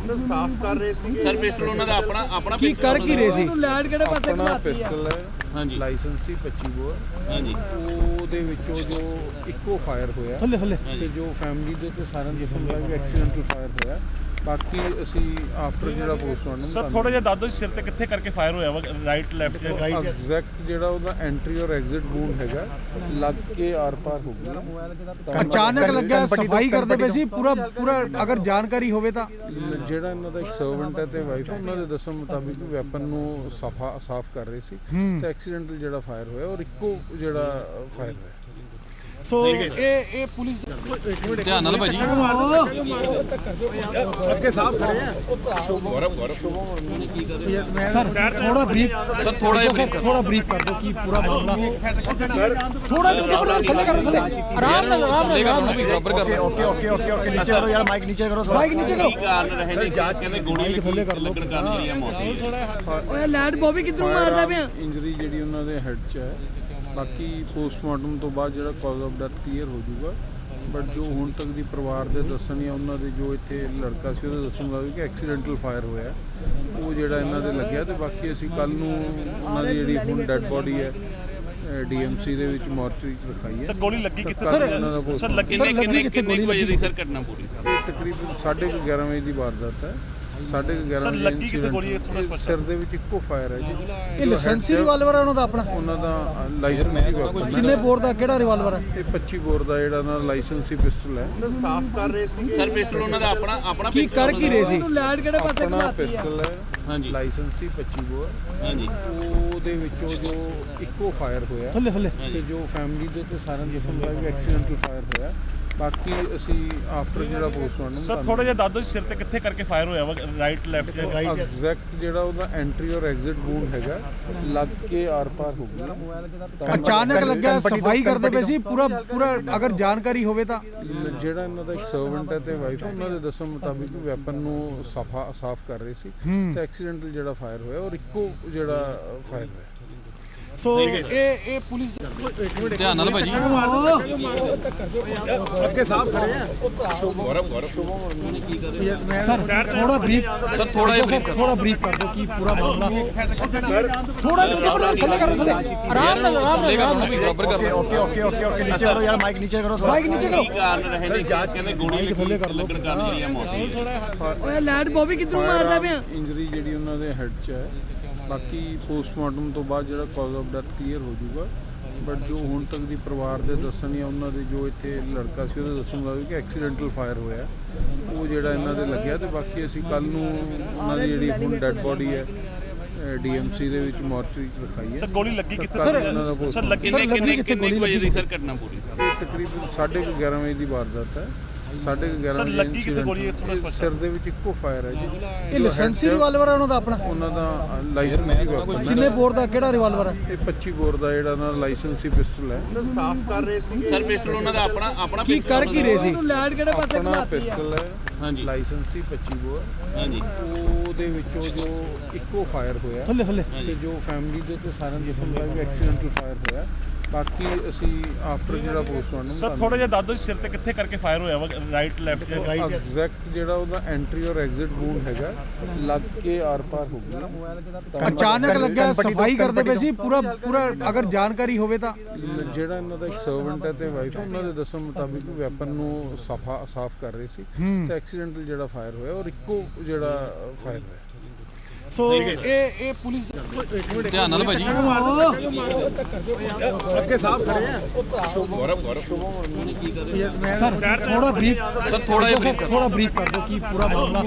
ਸਰ ਪਿਸਟਲ ਉਹਨਾਂ ਦਾ ਆਪਣਾ ਆਪਣਾ ਕੀ ਕਰ ਕੀ ਰਹੇ ਸੀ? ਲੈਟ ਕਿਹੜੇ ਪਾਸੇ ਆਪਣਾ ਘਮਾਤੀ ਆ? ਪਿਸਟਲ ਹੈ। ਹਾਂਜੀ। ਲਾਇਸੈਂਸੀ 25 ਬੋਰ। ਹਾਂਜੀ। ਉਹਦੇ ਵਿੱਚੋਂ ਜੋ ਇੱਕੋ ਫਾਇਰ ਹੋਇਆ। ਥੱਲੇ ਥੱਲੇ। ਤੇ ਜੋ ਫੈਮਿਲੀ ਦੇ ਤੇ ਸਾਰਿਆਂ ਦੇ ਸਮਝਾ ਵੀ ਐਕਸੀਡੈਂਟਲ ਫਾਇਰ ਹੋਇਆ। ਬਾਕੀ ਅਸੀਂ ਆਫਟਰ ਜਿਹੜਾ ਪੋਸਟਮਾਰਟਮ ਸਰ ਥੋੜਾ ਜਿਹਾ ਦੱਸ ਦਿਓ ਸਿਰ ਤੇ ਕਿੱਥੇ ਕਰਕੇ ਫਾਇਰ ਹੋਇਆ ਵਾ ਰਾਈਟ ਲੈਫਟ ਐਗਜ਼ੈਕਟ ਜਿਹੜਾ ਉਹਦਾ ਐਂਟਰੀ ਔਰ ਐਗਜ਼ਿਟ ਵੂਨ ਹੈਗਾ ਲੱਗ ਕੇ ਆਰ ਪਾਰ ਹੋ ਗਿਆ ਅਚਾਨਕ ਲੱਗਿਆ ਸਫ਼ਾਈ ਕਰਦੇ ਪਏ ਸੀ ਪੂਰਾ ਪੂਰਾ ਅਗਰ ਜਾਣਕਾਰੀ ਹੋਵੇ ਤਾਂ। ਜਿਹੜਾ ਇਹਨਾਂ ਦਾ ਇੱਕ ਸਰਵੈਂਟ ਹੈ ਤੇ ਵਾਈਫ ਉਹਨਾਂ ਦੇ ਦੱਸਣ ਮੁਤਾਬਿਕ ਵੈਪਨ ਨੂੰ ਸਫਾ ਸਾਫ਼ ਕਰ ਰਹੇ ਸੀ ਤੇ ਐਕਸੀਡੈਂਟਲ ਜਿਹੜਾ ਫਾਇਰ ਹੋਇਆ ਔਰ ਇੱਕੋ ਜਿਹੜਾ ਫਾਇਰ ਹੋਇਆ। ਸੋ ਇਹ ਇਹ ਪੁਲਿਸ ਧਿਆਨ ਨਾਲ ਭਾਜੀ। ਅੱਗੇ ਸਾਹਿਬ ਖੜੇ ਆ। ਗੌਰਵ ਗੌਰਵ ਸਰ ਥੋੜਾ ਬਰੀਫ ਸਰ ਥੋੜਾ ਜਿਹਾ ਬਰੀਫ ਥੋੜਾ ਬਰੀਫ ਕਰ ਦਿਓ ਕੀ ਪੂਰਾ ਮਾਮਲਾ। ਥੋੜਾ ਜਿਹਾ ਥੋੜਾ ਥੱਲੇ ਕਰ ਥੱਲੇ। ਆਰਾਮ ਨਾਲ ਆਰਾਮ ਨਾਲ ਆਰਾਮ ਨਾਲ ਬਰਾਬਰ ਕਰ ਓਕੇ ਓਕੇ ਓਕੇ ਓਕੇ ਨੀਚੇ ਕਰੋ ਯਾਰ ਮਾਈਕ ਨੀਚੇ ਕਰੋ ਮਾਈਕ ਨੀਚੇ ਕਰੋ। ਕਾਰਨ ਰਹੇ ਨੇ ਜਾਂਚ ਕਹਿੰਦੇ ਗੋਲੀ ਥੱਲੇ ਕਰ ਲੋ ਲੱਗਣ ਕਾਰਨ ਜਿਹੜੀ ਆ ਮੌਤ ਹੋਈ ਓਏ ਲੈਡ ਬੋਬੀ ਕਿੱਧਰੋਂ ਮਾਰਦਾ ਪਿਆ? ਇੰਜਰੀ ਜਿਹੜੀ ਉਹਨਾਂ ਦੇ ਹੈੱਡ 'ਚ ਹੈ ਬਾਕੀ ਪੋਸਟਮਾਰਟਮ ਤੋਂ ਬਾਅਦ ਜਿਹੜਾ ਕਾਜ਼ ਆਫ ਡੈਥ ਕਲੀਅਰ ਹੋ ਜਾਊਗਾ। ਬਟ ਜੋ ਹੁਣ ਤੱਕ ਦੀ ਪਰਿਵਾਰ ਦੇ ਦੱਸਣ ਜਾਂ ਉਹਨਾਂ ਦੇ ਜੋ ਇੱਥੇ ਲੜਕਾ ਸੀ ਉਹਦੇ ਦੱਸਣ ਮੁਤਾਬਿਕ ਕਿ ਐਕਸੀਡੈਂਟਲ ਫਾਇਰ ਹੋਇਆ। ਉਹ ਜਿਹੜਾ ਇਹਨਾਂ ਦੇ ਲੱਗਿਆ ਤੇ ਬਾਕੀ ਅਸੀਂ ਕੱਲ ਨੂੰ ਉਹਨਾਂ ਦੀ ਜਿਹੜੀ ਹੁਣ ਡੈੱਡ ਬੋਡੀ ਹੈ ਡੀਐਮਸੀ ਦੇ ਵਿੱਚ ਮੋਰਚਰੀ 'ਚ ਰਖਾਈ ਹੈ। ਸਰ ਗੋਲੀ ਲੱਗੀ ਕਿੱਥੇ ਸਰ? ਸਰ ਲੱਗੀ ਕਿੰਨੇ ਕਿੰਨੇ ਵਜੇ ਦੀ? ਸਰ ਘਟਨਾ ਪੂਰੀ? ਤਕਰੀਬਨ 11:30 ਵਜੇ ਦੀ ਵਾਰਦਾਤ ਹੈ। 11:30 ਸਰ, ਵਜੇ ਲੱਗੀ incident ਗੋਲੀ ਇਹ ਇਹ ਸਪਸ਼ਟ ਸਿਰ ਦੇ ਵਿੱਚ ਇੱਕੋ ਫਾਇਰ ਹੈ ਜੀ। ਇਹ ਲਾਇਸੈਂਸੀ ਰਿਵਾਲਵਰ ਹੈ ਉਹਨਾਂ ਦਾ ਆਪਣਾ? ਉਹਨਾਂ ਦਾ ਲਾਇਸੈਂਸ ਹੀ weapon ਕਿੰਨੇ ਬੋਰ ਦਾ ਕਿਹੜਾ ਰਿਵਾਲਵਰ ਹੈ? ਹੈ ਇਹ 25 ਬੋਰ ਦਾ ਜਿਹੜਾ ਨਾਲ ਲਾਇਸੈਂਸੀ ਪਿਸਟਲ ਹੈ। ਸਰ ਪਿਸਟਲ ਉਹਨਾਂ ਦਾ ਆਪਣਾ ਆਪਣਾ ਕੀ ਕਰ ਕੀ ਰਹੇ ਸੀ? ਲੈਟ ਕਿਹੜੇ ਪਾਸੇ ਆਪਣਾ ਘਲਾਤੀ ਆ ਪਿਸਟਲ ਹੈ? ਹਾਂਜੀ। ਲਾਇਸੈਂਸੀ 25 ਬੋਰ। ਹਾਂਜੀ। ਉਹਦੇ ਵਿੱਚੋਂ ਜੋ ਇੱਕੋ ਫਾਇਰ ਹੋਇਆ। ਥੱਲੇ ਥੱਲੇ। ਤੇ ਜੋ ਫੈਮਿਲੀ ਦੇ ਤੇ ਸਾਰਿਆਂ ਦੇ ਸਮਝਾ ਵੀ ਐਕਸੀਡੈਂਟਲ ਫਾਇਰ ਹੋਇਆ। ਬਾਕੀ ਅਸੀਂ ਆਫਟਰ ਜਿਹੜਾ ਪੋਸਟਮਾਰਟਮ ਸਰ ਥੋੜਾ ਜਿਹਾ ਦੱਸ ਦਿਓ ਸਿਰ ਤੇ ਕਿੱਥੇ ਕਰਕੇ ਫਾਇਰ ਹੋਇਆ ਵਾ ਰਾਈਟ ਲੈਫਟ ਐਗਜ਼ੈਕਟ ਜਿਹੜਾ ਉਹਦਾ ਐਂਟਰੀ ਔਰ ਐਗਜ਼ਿਟ ਵੂਨ ਹੈਗਾ ਲੱਗ ਕੇ ਆਰ ਪਾਰ ਹੋ ਗਿਆ ਅਚਾਨਕ ਲੱਗਿਆ ਸਫ਼ਾਈ ਕਰਦੇ ਪਏ ਸੀ ਪੂਰਾ ਪੂਰਾ ਅਗਰ ਜਾਣਕਾਰੀ ਹੋਵੇ ਤਾਂ। ਜਿਹੜਾ ਇਹਨਾਂ ਦਾ ਇੱਕ ਸਰਵੈਂਟ ਹੈ ਤੇ ਵਾਈਫ ਉਹਨਾਂ ਦੇ ਦੱਸਣ ਮੁਤਾਬਿਕ ਵੈਪਨ ਨੂੰ ਸਾਫਾ ਸਾਫ਼ ਕਰ ਰਹੇ ਸੀ ਤੇ ਐਕਸੀਡੈਂਟਲ ਜਿਹੜਾ ਫਾਇਰ ਹੋਇਆ ਔਰ ਇੱਕੋ ਜਿਹੜਾ ਫਾਇਰ ਹੋਇਆ। ਸੋ ਇਹ ਇਹ ਪੁਲਿਸ ਧਿਆਨ ਨਾਲ ਭਾਜੀ। ਅੱਗੇ ਸਾਫ਼ ਕਰੇ ਆ। ਗੌਰਵ ਗੌਰਵ। ਸਰ ਥੋੜਾ ਬਰੀਫ ਸਰ ਥੋੜਾ ਜਿਹਾ ਥੋੜਾ ਬਰੀਫ ਕਰ ਦਿਓ। ਕੀ ਪੂਰਾ ਮਾਮਲਾ ਥੋੜਾ ਜਿਹਾ ਥੱਲੇ ਕਰੋ ਥੱਲੇ ਆਰਾਮ ਨਾਲ ਆਰਾਮ ਨਾਲ। ਬਰਾਬਰ ਕਰੋ ਓਕੇ ਓਕੇ ਓਕੇ ਓਕੇ ਨੀਚੇ ਕਰੋ ਯਾਰ ਮਾਈਕ ਨੀਚੇ ਕਰੋ ਮਾਈਕ ਨੀਚੇ ਕਰੋ। ਕਾਰਨ ਰਹੇ ਨੇ ਜਾਂਚ ਕਹਿੰਦੇ ਗੋਲੀ ਲੱਗਣ ਕਾਰਨ ਜਿਹੜੀ ਆ ਮੌਤ ਹੋਈ। ਓਏ ਲੈਟ ਬੋਬੀ ਕਿੱਧਰੋਂ ਮਾਰਦਾ ਪਿਆ? ਇੰਜਰੀ ਜਿਹੜੀ ਉਹਨਾਂ ਦੇ ਹੈੱਡ 'ਚ ਹੈ। ਬਾਕੀ ਪੋਸਟਮਾਰਟਮ ਤੋਂ ਬਾਅਦ ਜਿਹੜਾ ਕਾਜ਼ ਆਫ ਡੈਥ ਕਲੀਅਰ ਹੋ ਜਾਊਗਾ। ਬਟ ਜੋ ਹੁਣ ਤੱਕ ਦੀ ਪਰਿਵਾਰ ਦੇ ਦੱਸਣ ਜਾਂ ਉਹਨਾਂ ਦੇ ਜੋ ਇੱਥੇ ਲੜਕਾ ਸੀ ਉਹਦੇ ਦੱਸਣ ਮੁਤਾਬਿਕ ਕਿ ਐਕਸੀਡੈਂਟਲ ਫਾਇਰ ਹੋਇਆ। ਉਹ ਜਿਹੜਾ ਇਹਨਾਂ ਦੇ ਲੱਗਿਆ ਤੇ ਬਾਕੀ ਅਸੀਂ ਕੱਲ ਨੂੰ ਉਹਨਾਂ ਦੀ ਜਿਹੜੀ ਹੁਣ ਡੈੱਡ ਬੋਡੀ ਹੈ ਡੀਐਮਸੀ ਦੇ ਵਿੱਚ ਮੋਰਚਰੀ 'ਚ ਰਖਾਈ ਹੈ। ਸਰ ਗੋਲੀ ਲੱਗੀ ਕਿੱਥੇ ਸਰ, ਸਰ ਲੱਗੀ ਕਿੰਨੇ ਕਿੰਨੇ ਵਜੇ ਦੀ ਸਰ ਘਟਨਾ ਪੂਰੀ? ਤਕਰੀਬਨ 11:30 ਵਜੇ ਦੀ ਵਾਰਦਾਤ ਹੈ। 11:30 ਸਰ, ਵਜੇ ਲੱਗੀ incident ਗੋਲੀ ਇਹ ਸਪਸ਼ਟ ਸਿਰ ਦੇ ਵਿੱਚ ਇੱਕੋ ਫਾਇਰ ਹੈ ਜੀ। ਇਹ ਲਾਇਸੈਂਸੀ ਰਿਵਾਲਵਰ ਹੈ ਉਹਨਾਂ ਦਾ ਆਪਣਾ? ਉਹਨਾਂ ਦਾ ਲਾਇਸੈਂਸ ਹੀ ਹੈ ਕਿੰਨੇ ਬੋਰ ਦਾ ਕਿਹੜਾ ਰਿਵਾਲਵਰ ਹੈ ਇਹ 25 ਬੋਰ ਦਾ ਜਿਹੜਾ ਨਾਲ ਲਾਇਸੈਂਸੀ ਪਿਸਟਲ ਹੈ। ਸਰ ਪਿਸਟਲ ਉਹਨਾਂ ਦਾ ਆਪਣਾ ਆਪਣਾ ਕੀ ਕਰ ਕੀ ਰਹੇ ਸੀ? ਲੈਟ ਕਿਹੜੇ ਪਾਸੇ ਘਲਾਤੀ ਹੈ। ਹਾਂਜੀ। ਲਾਇਸੈਂਸੀ 25 ਬੋਰ। ਹਾਂਜੀ। ਉਹਦੇ ਵਿੱਚੋਂ ਜੋ ਇੱਕੋ ਫਾਇਰ ਹੋਇਆ ਥੱਲੇ ਥੱਲੇ। ਤੇ ਜੋ ਫੈਮਿਲੀ ਦੇ ਤੇ ਸਾਰਿਆਂ ਦੇ ਸਮਝਾ ਵੀ ਐਕਸੀਡੈਂਟਲ ਫਾਇਰ ਹੋਇਆ। ਬਾਕੀ ਅਸੀਂ ਆਫਟਰ ਜਿਹੜਾ ਪੋਸਟਮਾਰਟਮ ਸਰ ਥੋੜਾ ਜਿਹਾ ਦੱਸ ਦਿਓ ਸਿਰ ਤੇ ਕਿੱਥੇ ਕਰਕੇ ਫਾਇਰ ਹੋਇਆ ਵਾ ਰਾਈਟ ਲੈਫਟ ਐਗਜ਼ੈਕਟ ਜਿਹੜਾ ਉਹਦਾ ਐਂਟਰੀ ਔਰ ਐਗਜ਼ਿਟ ਵੂਨ ਹੈਗਾ ਲੱਗ ਕੇ ਆਰ ਪਾਰ ਹੋ ਗਿਆ। ਅਚਾਨਕ ਲੱਗਿਆ ਸਫ਼ਾਈ ਕਰਦੇ ਪਏ ਸੀ ਪੂਰਾ ਪੂਰਾ ਅਗਰ ਜਾਣਕਾਰੀ ਹੋਵੇ ਤਾਂ। ਜਿਹੜਾ ਇਹਨਾਂ ਦਾ ਇੱਕ ਸਰਵੈਂਟ ਹੈ ਤੇ ਵਾਈਫ ਉਹਨਾਂ ਦੇ ਦੱਸਣ ਮੁਤਾਬਿਕ ਵੈਪਨ ਨੂੰ ਸਾਫਾ ਸਾਫ਼ ਕਰ ਰਹੇ ਸੀ ਤੇ ਐਕਸੀਡੈਂਟਲ ਜਿਹੜਾ ਫਾਇਰ ਹੋਇਆ ਔਰ ਇੱਕੋ ਜਿਹੜਾ ਫਾਇਰ ਹੋਇਆ। ਸੋ ਇਹ ਇਹ ਪੁਲਿਸ ਧਿਆਨ ਨਾਲ ਭਾਜੀ। ਅੱਗੇ ਸਾਫ਼ ਖੜੇ ਆ ਗੌਰਵ ਗੌਰਵ ਸਰ ਥੋੜਾ ਬਰੀਫ ਸਰ ਥੋੜਾ ਜਿਹਾ ਥੋੜਾ ਬਰੀਫ ਕਰ ਦਿਓ ਕੀ ਪੂਰਾ ਮਾਮਲਾ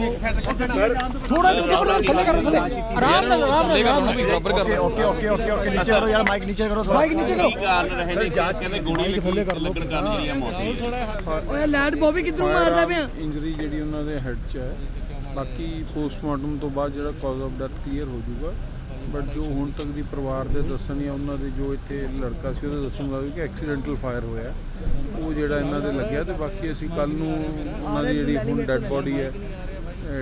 ਥੋੜਾ ਜਿਹਾ ਥੱਲੇ ਕਰੋ ਥੱਲੇ। ਆਰਾਮ ਨਾਲ ਆਰਾਮ ਨਾਲ ਆਰਾਮ ਨਾਲ। ਬਰਾਬਰ ਕਰ ਓਕੇ ਓਕੇ ਓਕੇ ਓਕੇ ਨੀਚੇ ਕਰੋ ਯਾਰ ਮਾਈਕ ਨੀਚੇ ਕਰੋ ਮਾਈਕ ਨੀਚੇ ਕਰੋ। ਕਾਰਨ ਰਹੇ ਨੇ? ਕਹਿੰਦੇ ਗੋਲੀ ਥੱਲੇ ਕਰ ਲੋ ਲੱਗਣ ਕਾਰਨ ਹੋਈ ਆ ਮੌਤ। ਓਏ ਲੈਡ ਬੋਬੀ ਕਿਧਰੋਂ ਮਾਰਦਾ ਪਿਆ? ਇੰਜਰੀ ਜਿਹੜੀ ਉਹਨਾਂ ਦੇ ਹੈੱਡ 'ਚ ਹੈ ਬਾਕੀ ਪੋਸਟਮਾਰਟਮ ਤੋਂ ਬਾਅਦ ਜਿਹੜਾ ਕਾਜ਼ ਆਫ ਡੈਥ ਕਲੀਅਰ ਹੋ ਜਾਊਗਾ। ਬਟ ਜੋ ਹੁਣ ਤੱਕ ਦੀ ਪਰਿਵਾਰ ਦੇ ਦੱਸਣ ਜਾਂ ਉਹਨਾਂ ਦੇ ਜੋ ਇੱਥੇ ਲੜਕਾ ਸੀ ਉਹਦੇ ਦੱਸਣ ਮੁਤਾਬਿਕ ਕਿ ਐਕਸੀਡੈਂਟਲ ਫਾਇਰ ਹੋਇਆ। ਉਹ ਜਿਹੜਾ ਇਹਨਾਂ ਦੇ ਲੱਗਿਆ ਤੇ ਬਾਕੀ ਅਸੀਂ ਕੱਲ ਨੂੰ ਉਹਨਾਂ ਦੀ ਜਿਹੜੀ ਹੁਣ ਡੈੱਡ ਬੋਡੀ ਹੈ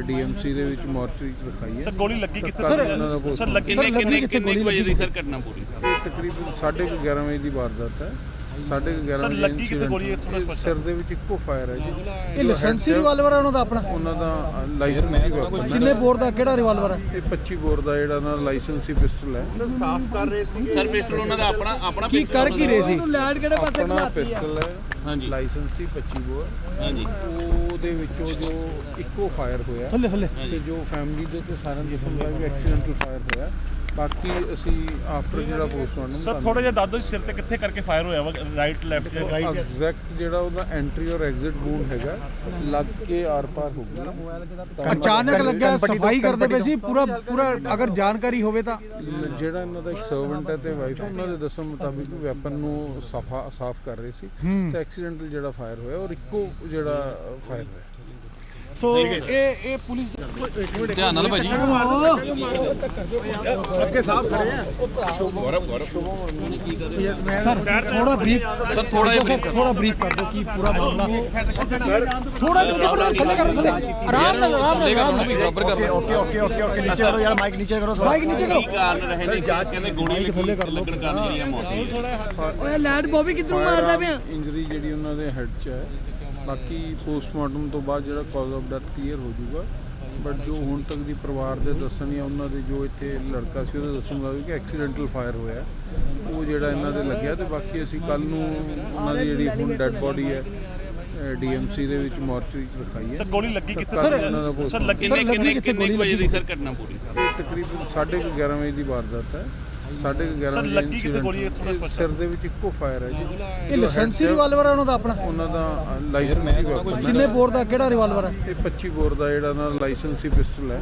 ਡੀਐਮਸੀ ਦੇ ਵਿੱਚ ਮੋਰਚਰੀ 'ਚ ਰਖਾਈ ਹੈ। ਸਰ ਗੋਲੀ ਲੱਗੀ ਕਿੱਥੇ? ਸਰ, ਸਰ ਲੱਗੀ ਕਿੰਨੇ ਕਿੰਨੇ ਵਜੇ ਦੀ ਸਰ ਘਟਨਾ ਪੂਰੀ? ਇਹ ਤਕਰੀਬਨ 11:30 ਵਜੇ ਦੀ ਵਾਰਦਾਤ ਹੈ। 11:30 ਸਰ, ਲੱਗੀ incident ਗੋਲੀ? ਇਹ ਸਪਸ਼ਟ ਸਿਰ ਦੇ ਵਿੱਚ ਇੱਕੋ ਫਾਇਰ ਹੈ ਜੀ। ਇਹ ਲਾਇਸੈਂਸੀ ਰਿਵਾਲਵਰ ਹੈ ਉਹਨਾਂ ਦਾ ਆਪਣਾ? ਉਹਨਾਂ ਦਾ ਲਾਇਸੈਂਸ ਹੀ weapon ਹੈ ਕਿੰਨੇ ਬੋਰ ਦਾ ਕਿਹੜਾ ਰਿਵਾਲਵਰ ਹੈ? ਇਹ 25 ਬੋਰ ਦਾ ਜਿਹੜਾ ਨਾਲ ਲਾਇਸੈਂਸੀ ਪਿਸਟਲ ਹੈ। ਸਰ ਪਿਸਟਲ ਉਹਨਾਂ ਦਾ ਆਪਣਾ ਆਪਣਾ ਕੀ ਕਰ ਕੀ ਰਹੇ ਸੀ? ਲੈਟ ਕਿਹੜੇ ਪਾਸੇ ਆਪਣਾ ਘਲਾਤੀ ਆ? ਪਿਸਟਲ ਹੈ। ਹਾਂਜੀ। ਲਾਇਸੈਂਸੀ 25 ਬੋਰ। ਹਾਂਜੀ। ਉਹਦੇ ਵਿੱਚੋਂ ਜੋ ਇੱਕੋ ਫਾਇਰ ਹੋਇਆ। ਥੱਲੇ ਥੱਲੇ। ਤੇ ਜੋ ਫੈਮਿਲੀ ਦੇ ਤੇ ਸਾਰਿਆਂ ਦੇ ਸਮਝਾ ਵੀ ਐਕਸੀਡੈਂਟਲ ਫਾਇਰ ਹੋਇਆ। ਬਾਕੀ ਅਸੀਂ ਆਫਟਰ ਜਿਹੜਾ ਪੋਸਟਮਾਰਟਮ ਸਰ ਥੋੜਾ ਜਿਹਾ ਦੱਸ ਦਿਓ ਸਿਰ ਤੇ ਕਿੱਥੇ ਕਰਕੇ ਫਾਇਰ ਹੋਇਆ ਵਾ ਰਾਈਟ ਲੈਫਟ ਐਗਜ਼ੈਕਟ ਜਿਹੜਾ ਉਹਦਾ ਐਂਟਰੀ ਔਰ ਐਗਜ਼ਿਟ ਵੂਨ ਹੈਗਾ ਲੱਗ ਕੇ ਆਰ ਪਾਰ ਹੋ ਗਿਆ ਅਚਾਨਕ ਲੱਗਿਆ ਸਫ਼ਾਈ ਕਰਦੇ ਪਏ ਸੀ ਪੂਰਾ ਪੂਰਾ ਅਗਰ ਜਾਣਕਾਰੀ ਹੋਵੇ ਤਾਂ। ਜਿਹੜਾ ਇਹਨਾਂ ਦਾ ਇੱਕ ਸਰਵੈਂਟ ਹੈ ਤੇ ਵਾਈਫ ਉਹਨਾਂ ਦੇ ਦੱਸਣ ਮੁਤਾਬਿਕ ਵੈਪਨ ਨੂੰ ਸਾਫਾ ਸਾਫ਼ ਕਰ ਰਹੇ ਸੀ ਤੇ ਐਕਸੀਡੈਂਟਲ ਜਿਹੜਾ ਫਾਇਰ ਹੋਇਆ ਔਰ ਇੱਕੋ ਜਿਹੜਾ ਫਾਇਰ ਹੋਇਆ। ਸੋ ਇਹ ਇਹ ਪੁਲਿਸ ਧਿਆਨ ਨਾਲ ਭਾਜੀ। ਅੱਗੇ ਸਾਹਿਬ ਖੜੇ ਆ। ਗੌਰਵ ਗੌਰਵ ਸਰ ਥੋੜਾ ਬਰੀਫ ਸਰ ਥੋੜਾ ਜਿਹਾ ਥੋੜਾ ਬਰੀਫ ਕਰ ਦਿਓ। ਕੀ ਪੂਰਾ ਮਾਮਲਾ ਥੋੜਾ ਜਿਹਾ ਥੋੜਾ ਥੱਲੇ ਕਰ ਥੱਲੇ ਆਰਾਮ ਨਾਲ ਆਰਾਮ ਨਾਲ ਆਰਾਮ ਨਾਲ। ਬਰਾਬਰ ਕਰ ਓਕੇ ਓਕੇ ਓਕੇ ਓਕੇ ਨੀਚੇ ਕਰੋ ਯਾਰ ਮਾਈਕ ਨੀਚੇ ਕਰੋ ਮਾਈਕ ਨੀਚੇ ਕਰੋ। ਕਾਰਨ ਰਹੇ ਨੇ ਜਾਂਚ ਕਹਿੰਦੇ ਗੋਲੀ ਥੱਲੇ ਕਰ ਲੋ ਲੱਗਣ ਕਾਰਨ ਜਿਹੜੀ ਆ ਮੌਤ ਹੋਈ ਓਏ ਲੈਡ ਬੋਬੀ ਕਿੱਧਰੋਂ ਮਾਰਦਾ ਪਿਆ? ਇੰਜਰੀ ਜਿਹੜੀ ਉਹਨਾਂ ਦੇ ਹੈੱਡ 'ਚ ਹੈ ਬਾਕੀ ਪੋਸਟਮਾਰਟਮ ਤੋਂ ਬਾਅਦ ਜਿਹੜਾ ਕਾਜ਼ ਆਫ ਡੈਥ ਕਲੀਅਰ ਹੋ ਜਾਊਗਾ। ਬਟ ਜੋ ਹੁਣ ਤੱਕ ਦੀ ਪਰਿਵਾਰ ਦੇ ਦੱਸਣ ਜਾਂ ਉਹਨਾਂ ਦੇ ਜੋ ਇੱਥੇ ਲੜਕਾ ਸੀ ਉਹਦੇ ਦੱਸਣ ਮੁਤਾਬਿਕ ਕਿ ਐਕਸੀਡੈਂਟਲ ਫਾਇਰ ਹੋਇਆ। ਉਹ ਜਿਹੜਾ ਇਹਨਾਂ ਦੇ ਲੱਗਿਆ ਤੇ ਬਾਕੀ ਅਸੀਂ ਕੱਲ ਨੂੰ ਉਹਨਾਂ ਦੀ ਜਿਹੜੀ ਹੁਣ ਡੈੱਡ ਬੋਡੀ ਹੈ ਡੀਐਮਸੀ ਦੇ ਵਿੱਚ ਮੋਰਚਰੀ 'ਚ ਰਖਾਈ ਹੈ। ਸਰ ਗੋਲੀ ਲੱਗੀ ਕਿੱਥੇ ਸਰ? ਸਰ ਲੱਗੀ ਕਿੰਨੇ ਕਿੰਨੇ ਵਜੇ ਦੀ ਸਰ ਘਟਨਾ ਪੂਰੀ? ਤਕਰੀਬਨ 11:30 ਵਜੇ ਦੀ ਵਾਰਦਾਤ ਹੈ। 11:30 ਸਰ, ਵਜੇ ਲੱਗੀ ਕਿਤੇ ਗੋਲੀ ਇਹ ਇਹ ਸਪਸ਼ਟ ਸਿਰ ਦੇ ਵਿੱਚ ਇੱਕੋ ਫਾਇਰ ਹੈ ਜੀ। ਇਹ ਲਾਇਸੈਂਸੀ ਰਿਵਾਲਵਰ ਹੈ ਉਹਨਾਂ ਦਾ ਆਪਣਾ? ਉਹਨਾਂ ਦਾ ਲਾਇਸੈਂਸ ਹੀ weapon ਕਿੰਨੇ ਬੋਰ ਦਾ ਕਿਹੜਾ ਰਿਵਾਲਵਰ ਹੈ? ਹੈ ਇਹ 25 ਬੋਰ ਦਾ ਜਿਹੜਾ ਨਾਲ ਲਾਇਸੈਂਸੀ ਪਿਸਟਲ ਹੈ।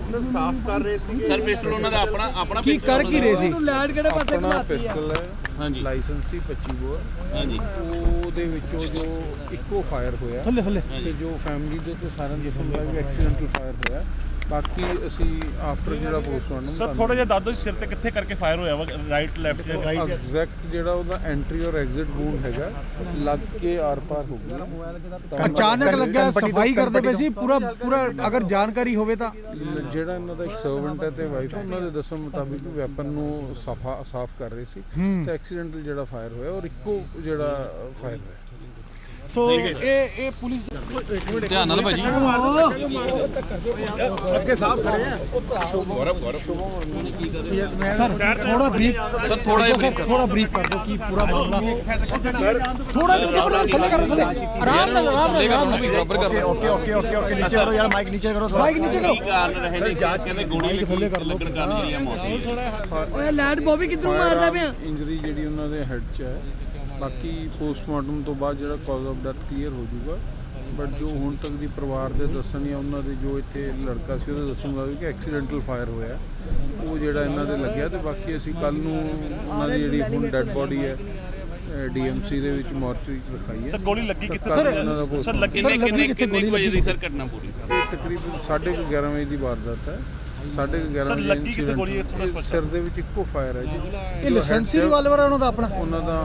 ਸਰ ਪਿਸਟਲ ਉਹਨਾਂ ਦਾ ਆਪਣਾ ਆਪਣਾ ਕੀ ਕਰ ਕੀ ਰਹੇ ਸੀ? ਲੈਟ ਕਿਹੜੇ ਪਾਸੇ ਖਲਾਤੀ ਆ ਪਿਸਟਲ ਹੈ? ਹਾਂਜੀ। ਲਾਇਸੈਂਸੀ 25 ਬੋਰ। ਹਾਂਜੀ। ਉਹਦੇ ਵਿੱਚੋਂ ਜੋ ਇੱਕੋ ਫਾਇਰ ਹੋਇਆ। ਥੱਲੇ ਥੱਲੇ ਤੇ ਜੋ ਫੈਮਿਲੀ ਦੇ ਤੇ ਸਾਰਿਆਂ ਦੇ ਸੰਭਾਵ ਵੀ ਐਕਸੀਡੈਂਟਲ ਫਾਇਰ ਹੋਇਆ। ਬਾਕੀ ਅਸੀਂ ਆਫਟਰ ਜਿਹੜਾ ਪੋਸਟਮਾਰਟਮ ਸਰ ਥੋੜਾ ਜਿਹਾ ਦੱਸ ਦਿਓ ਸਿਰ ਤੇ ਕਿੱਥੇ ਕਰਕੇ ਫਾਇਰ ਹੋਇਆ ਵਾ ਰਾਈਟ ਲੈਫਟ ਐਗਜ਼ੈਕਟ ਜਿਹੜਾ ਉਹਦਾ ਐਂਟਰੀ ਔਰ ਐਗਜ਼ਿਟ ਵੂਨ ਹੈਗਾ ਲੱਗ ਕੇ ਆਰ ਪਾਰ ਹੋ ਗਿਆ ਅਚਾਨਕ ਲੱਗਿਆ ਸਫ਼ਾਈ ਕਰਦੇ ਪਏ ਸੀ ਪੂਰਾ ਪੂਰਾ ਅਗਰ ਜਾਣਕਾਰੀ ਹੋਵੇ ਤਾਂ। ਜਿਹੜਾ ਇਹਨਾਂ ਦਾ ਇੱਕ ਸਰਵੈਂਟ ਹੈ ਤੇ ਵਾਈਫ ਉਹਨਾਂ ਦੇ ਦੱਸਣ ਮੁਤਾਬਿਕ ਵੈਪਨ ਨੂੰ ਸਾਫਾ ਸਾਫ਼ ਕਰ ਰਹੇ ਸੀ। ਤੇ ਐਕਸੀਡੈਂਟਲ ਜਿਹੜਾ ਫਾਇਰ ਹੋਇਆ ਔਰ ਇੱਕੋ ਜਿਹੜਾ ਫਾਇਰ ਹੋਇਆ। ਸੋ ਇਹ ਇਹ ਪੁਲਿਸ ਧਿਆਨ ਨਾਲ ਭਾਜੀ। ਅੱਗੇ ਸਾਫ਼ ਖੜੇ ਆ ਗੌਰਵ। ਗੌਰਵ ਸਰ ਥੋੜਾ ਬਰੀਫ ਸਰ ਥੋੜਾ ਜਿਹਾ ਥੋੜਾ ਬਰੀਫ ਕਰ ਦਿਓ। ਕੀ ਪੂਰਾ ਮਾਮਲਾ ਥੋੜਾ ਜਿਹਾ ਬਰੀਫ ਥੱਲੇ ਕਰੋ ਥੱਲੇ। ਆਰਾਮ ਨਾਲ ਆਰਾਮ ਨਾਲ ਆਰਾਮ ਨਾਲ। ਬਰਾਬਰ ਕਰੋ ਓਕੇ ਓਕੇ ਓਕੇ ਓਕੇ ਨੀਚੇ ਕਰੋ ਯਾਰ ਮਾਈਕ ਨੀਚੇ ਕਰੋ ਮਾਈਕ ਨੀਚੇ ਕਰੋ। ਕਾਰਨ ਰਹੇ ਨੇ? ਜਾਂਚ ਕਹਿੰਦੇ ਗੋਲੀ ਥੱਲੇ ਕਰ ਲੱਗਣ ਕਾਰਨ ਮੇਰੀ ਮੌਤ ਹੋਈ। ਓਏ ਲੈਡ ਬੋਬੀ ਕਿੱਧਰੋਂ ਮਾਰਦਾ ਪਿਆ? ਇੰਜਰੀ ਜਿਹੜੀ ਉਹਨਾਂ ਦੇ ਹੈੱਡ 'ਚ ਹੈ। ਬਾਕੀ ਪੋਸਟਮਾਰਟਮ ਤੋਂ ਬਾਅਦ ਜਿਹੜਾ ਕਾਜ਼ ਆਫ ਡੈਥ ਕਲੀਅਰ ਹੋ ਜਾਊਗਾ। ਬਟ ਜੋ ਹੁਣ ਤੱਕ ਦੀ ਪਰਿਵਾਰ ਦੇ ਦੱਸਣ ਜਾਂ ਉਹਨਾਂ ਦੇ ਜੋ ਇੱਥੇ ਲੜਕਾ ਸੀ ਉਹਦੇ ਦੱਸਣ ਮੁਤਾਬਿਕ ਕਿ ਐਕਸੀਡੈਂਟਲ ਫਾਇਰ ਹੋਇਆ। ਉਹ ਜਿਹੜਾ ਇਹਨਾਂ ਦੇ ਲੱਗਿਆ ਤੇ ਬਾਕੀ ਅਸੀਂ ਕੱਲ ਨੂੰ ਉਹਨਾਂ ਦੀ ਜਿਹੜੀ ਹੁਣ ਡੈੱਡ ਬੋਡੀ ਹੈ ਡੀਐਮਸੀ ਦੇ ਵਿੱਚ ਮੋਰਚਰੀ 'ਚ ਰਖਾਈ ਹੈ। ਸਰ ਗੋਲੀ ਲੱਗੀ ਕਿੱਥੇ? ਸਰ, ਸਰ ਲੱਗੀ ਕਿੰਨੇ ਕਿੰਨੇ ਵਜੇ ਦੀ ਸਰ ਘਟਨਾ ਪੂਰੀ? ਇਹ ਤਕਰੀਬਨ 11:30 ਵਜੇ ਦੀ ਵਾਰਦਾਤ ਹੈ। 11:30 ਸਰ, ਵਜੇ ਲੱਗੀ ਕਿਤੇ ਗੋਲੀ ਇਹ ਸਪਸ਼ਟ ਸਿਰ ਦੇ ਵਿੱਚ ਇੱਕੋ ਫਾਇਰ ਹੈ ਜੀ। ਇਹ ਲਾਇਸੈਂਸੀ ਰਿਵਾਲਵਰ ਹੈ ਉਹਨਾਂ ਦਾ ਆਪਣਾ? ਉਹਨਾਂ ਦਾ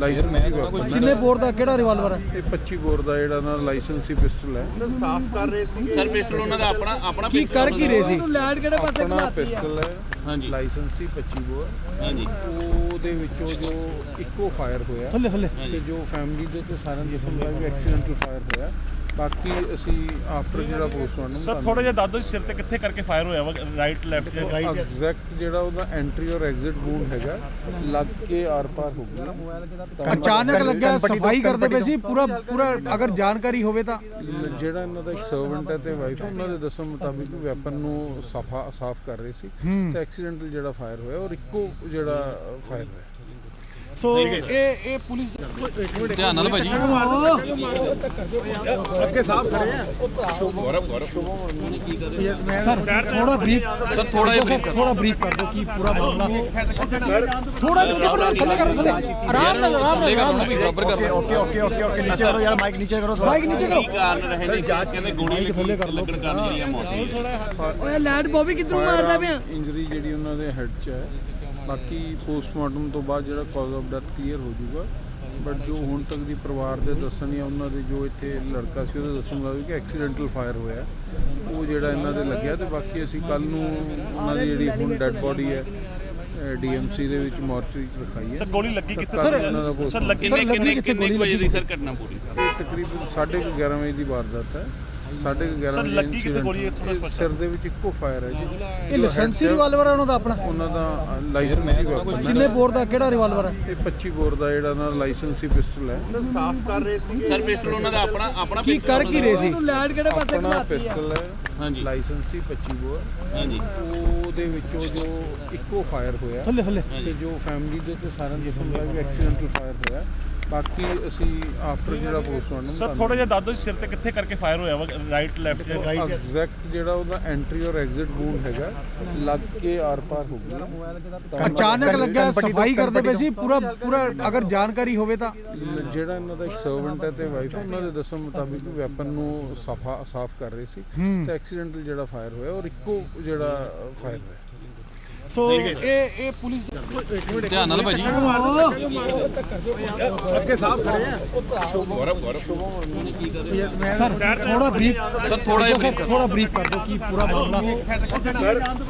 ਲਾਇਸੈਂਸ ਹੀ ਹੈ। ਕਿੰਨੇ ਬੋਰ ਦਾ ਕਿਹੜਾ ਰਿਵਾਲਵਰ ਹੈ? ਇਹ 25 ਬੋਰ ਦਾ ਜਿਹੜਾ ਨਾਲ ਲਾਇਸੈਂਸੀ ਪਿਸਟਲ ਹੈ। ਸਰ ਪਿਸਟਲ ਉਹਨਾਂ ਦਾ ਆਪਣਾ ਆਪਣਾ ਕੀ ਕਰ ਕੀ ਰਹੇ ਸੀ? ਤੂੰ ਲੈਟ ਕਿਹੜੇ ਪਾਸੇ ਆਪਣਾ ਖਲਾਤੀ ਆ? ਪਿਸਟਲ ਹੈ। ਹਾਂਜੀ। ਲਾਇਸੈਂਸੀ 25 ਬੋਰ। ਹਾਂਜੀ। ਉਹਦੇ ਵਿੱਚੋਂ ਜੋ ਇੱਕੋ ਫਾਇਰ ਹੋਇਆ। ਥੱਲੇ ਥੱਲੇ। ਤੇ ਜੋ ਫੈਮਿਲੀ ਦੇ ਤੇ ਸਾਰਿਆਂ ਦੇ ਸੰਭਾਵ ਵੀ ਐਕਸੀਡੈਂਟਲ ਫਾਇਰ ਹੋਇਆ। ਬਾਕੀ ਅਸੀਂ ਆਫਟਰ ਜਿਹੜਾ ਪੋਸਟਮਾਰਟਮ ਸਰ ਥੋੜਾ ਜਿਹਾ ਦੱਸ ਦਿਓ ਸਿਰ ਤੇ ਕਿੱਥੇ ਕਰਕੇ ਫਾਇਰ ਹੋਇਆ ਵਾ ਰਾਈਟ ਲੈਫਟ ਐਗਜ਼ੈਕਟ ਜਿਹੜਾ ਉਹਦਾ ਐਂਟਰੀ ਔਰ ਐਗਜ਼ਿਟ ਵੂਨ ਹੈਗਾ ਲੱਗ ਕੇ ਆਰ ਪਾਰ ਹੋ ਗਿਆ। ਅਚਾਨਕ ਲੱਗਿਆ ਸਫ਼ਾਈ ਕਰਦੇ ਪਏ ਸੀ ਪੂਰਾ ਪੂਰਾ ਅਗਰ ਜਾਣਕਾਰੀ ਹੋਵੇ ਤਾਂ। ਜਿਹੜਾ ਇਹਨਾਂ ਦਾ ਇੱਕ ਸਰਵੈਂਟ ਹੈ ਤੇ ਵਾਈਫ ਉਹਨਾਂ ਦੇ ਦੱਸਣ ਮੁਤਾਬਿਕ ਵੈਪਨ ਨੂੰ ਸਾਫਾ ਸਾਫ਼ ਕਰ ਰਹੇ ਸੀ ਤੇ ਐਕਸੀਡੈਂਟਲ ਜਿਹੜਾ ਫਾਇਰ ਹੋਇਆ ਔਰ ਇੱਕੋ ਜਿਹੜਾ ਫਾਇਰ ਹੋਇਆ। ਸੋ ਇਹ ਇਹ ਪੁਲਿਸ ਧਿਆਨ ਨਾਲ ਭਾਜੀ। ਅੱਗੇ ਸਾਹਿਬ ਖੜੇ ਆ। ਗੌਰਵ ਗੌਰਵ ਸਰ ਥੋੜਾ ਬਰੀਫ ਸਰ ਥੋੜਾ ਜਿਹਾ ਥੋੜਾ ਬਰੀਫ ਕਰ ਦਿਓ ਕੀ ਪੂਰਾ ਮਾਮਲਾ। ਥੋੜਾ ਜਿਹਾ ਥੱਲੇ ਕਰੋ ਥੱਲੇ ਆਰਾਮ ਨਾਲ ਆਰਾਮ ਨਾਲ ਆਰਾਮ ਨਾਲ। ਬਰਾਬਰ ਕਰ ਲਓ। ਓਕੇ ਓਕੇ ਓਕੇ ਓਕੇ ਨੀਚੇ ਕਰੋ ਯਾਰ ਮਾਈਕ ਨੀਚੇ ਕਰੋ ਮਾਈਕ ਨੀਚੇ ਕਰੋ। ਕਾਰਨ ਰਹੇ ਨੇ? ਜਾਂਚ ਕਹਿੰਦੇ ਗੋਲੀ ਥੱਲੇ ਕਰ ਲਓ। ਲੱਗਣ ਕਾਰਨ ਜਿਹੜੀ ਮੌਤ ਹੋਈ ਓਏ ਲੈਡ ਬੋਬੀ ਕਿੱਧਰੋਂ ਮਾਰਦਾ ਪਿਆ? ਇੰਜਰੀ ਜਿਹੜੀ ਉਹਨਾਂ ਦੇ ਹੈੱਡ 'ਚ ਹੈ ਬਾਕੀ ਪੋਸਟਮਾਰਟਮ ਤੋਂ ਬਾਅਦ ਜਿਹੜਾ ਕਾਜ਼ ਆਫ ਡੈਥ ਕਲੀਅਰ ਹੋ ਜਾਊਗਾ। ਬਟ ਜੋ ਹੁਣ ਤੱਕ ਦੀ ਪਰਿਵਾਰ ਦੇ ਦੱਸਣ ਜਾਂ ਉਹਨਾਂ ਦੇ ਜੋ ਇੱਥੇ ਲੜਕਾ ਸੀ ਉਹਦੇ ਦੱਸਣ ਮੁਤਾਬਿਕ ਕਿ ਐਕਸੀਡੈਂਟਲ ਫਾਇਰ ਹੋਇਆ। ਉਹ ਜਿਹੜਾ ਇਹਨਾਂ ਦੇ ਲੱਗਿਆ ਤੇ ਬਾਕੀ ਅਸੀਂ ਕੱਲ ਨੂੰ ਉਹਨਾਂ ਦੀ ਜਿਹੜੀ ਹੁਣ ਡੈੱਡ ਬੋਡੀ ਹੈ ਡੀਐਮਸੀ ਦੇ ਵਿੱਚ ਮੋਰਚਰੀ 'ਚ ਰਖਾਈ ਹੈ। ਸਰ ਗੋਲੀ ਲੱਗੀ ਕਿੱਥੇ? ਸਰ ਸਰ ਲੱਗੀ ਕਿੰਨੇ ਕਿੰਨੇ ਵਜੇ ਦੀ ਸਰ ਘਟਨਾ ਪੂਰੀ? ਤਕਰੀਬਨ 11:30 ਵਜੇ ਦੀ ਵਾਰਦਾਤ ਹੈ। 11:30 ਸਰ, ਵਜੇ ਲੱਗੀ ਕਿਤੇ ਗੋਲੀ? ਇਹ ਇਹ ਸਪਸ਼ਟ ਸਿਰ ਦੇ ਵਿੱਚ ਇੱਕੋ ਫਾਇਰ ਹੈ ਜੀ। ਇਹ ਲਾਇਸੈਂਸੀ ਰਿਵਾਲਵਰ ਹੈ ਉਹਨਾਂ ਦਾ ਆਪਣਾ? ਉਹਨਾਂ ਦਾ ਲਾਇਸੈਂਸ ਹੀ ਹੈ ਕਿੰਨੇ ਬੋਰ ਦਾ ਕਿਹੜਾ ਰਿਵਾਲਵਰ ਹੈ ਇਹ 25 ਬੋਰ ਦਾ ਜਿਹੜਾ ਨਾਲ ਲਾਇਸੈਂਸੀ ਪਿਸਟਲ ਹੈ। ਸਰ ਪਿਸਟਲ ਉਹਨਾਂ ਦਾ ਆਪਣਾ ਆਪਣਾ ਕੀ ਕਰ ਕੀ ਰਹੇ ਸੀ? ਲੈਟ ਕਿਹੜੇ ਪਾਸੇ ਆਪਣਾ ਖਲਾਤੀ ਆ? ਪਿਸਟਲ ਹੈ। ਹਾਂਜੀ। ਲਾਇਸੈਂਸੀ 25 ਬੋਰ। ਹਾਂਜੀ। ਉਹਦੇ ਵਿੱਚੋਂ ਜੋ ਇੱਕੋ ਫਾਇਰ ਹੋਇਆ। ਥੱਲੇ ਥੱਲੇ। ਤੇ ਜੋ ਫੈਮਿਲੀ ਦੇ ਤੇ ਸਾਰਿਆਂ ਨੂੰ ਦਾ ਵੀ ਐਕਸੀਡੈਂਟਲ ਫਾਇਰ ਹੋਇਆ। ਬਾਕੀ ਅਸੀਂ ਆਫਟਰ ਜਿਹੜਾ ਪੋਸਟਮਾਰਟਮ ਸਰ ਥੋੜਾ ਜਿਹਾ ਦੱਸ ਦਿਓ ਸਿਰ ਤੇ ਕਿੱਥੇ ਕਰਕੇ ਫਾਇਰ ਹੋਇਆ ਵਾ ਰਾਈਟ ਲੈਫਟ ਐਗਜ਼ੈਕਟ ਜਿਹੜਾ ਉਹਦਾ ਐਂਟਰੀ ਔਰ ਐਗਜ਼ਿਟ ਵੂਨ ਹੈਗਾ ਲੱਗ ਕੇ ਆਰ ਪਾਰ ਹੋ ਗਿਆ ਅਚਾਨਕ ਲੱਗਿਆ ਸਫ਼ਾਈ ਕਰਦੇ ਪਏ ਸੀ ਪੂਰਾ ਪੂਰਾ ਅਗਰ ਜਾਣਕਾਰੀ ਹੋਵੇ ਤਾਂ। ਜਿਹੜਾ ਇਹਨਾਂ ਦਾ ਇੱਕ ਸਰਵੈਂਟ ਹੈ ਤੇ ਵਾਈਫ ਉਹਨਾਂ ਦੇ ਦੱਸਣ ਮੁਤਾਬਿਕ ਵੈਪਨ ਨੂੰ ਸਫਾ ਸਾਫ਼ ਕਰ ਰਹੇ ਸੀ ਤੇ ਐਕਸੀਡੈਂਟਲ ਜਿਹੜਾ ਫਾਇਰ ਹੋਇਆ ਔਰ ਇੱਕੋ ਜਿਹੜਾ ਫਾਇਰ ਹੋਇਆ। ਸੋ ਇਹ ਇਹ ਪੁਲਿਸ ਧਿਆਨ ਨਾਲ ਭਾਜੀ। ਅੱਗੇ ਸਾਹਿਬ ਖੜੇ ਆ। ਗੌਰਵ ਗੌਰਵ ਸਰ ਥੋੜਾ ਬਰੀਫ ਸਰ ਥੋੜਾ ਜਿਹਾ ਥੋੜਾ ਬਰੀਫ ਕਰ ਦਿਓ ਕੀ ਪੂਰਾ ਮਾਮਲਾ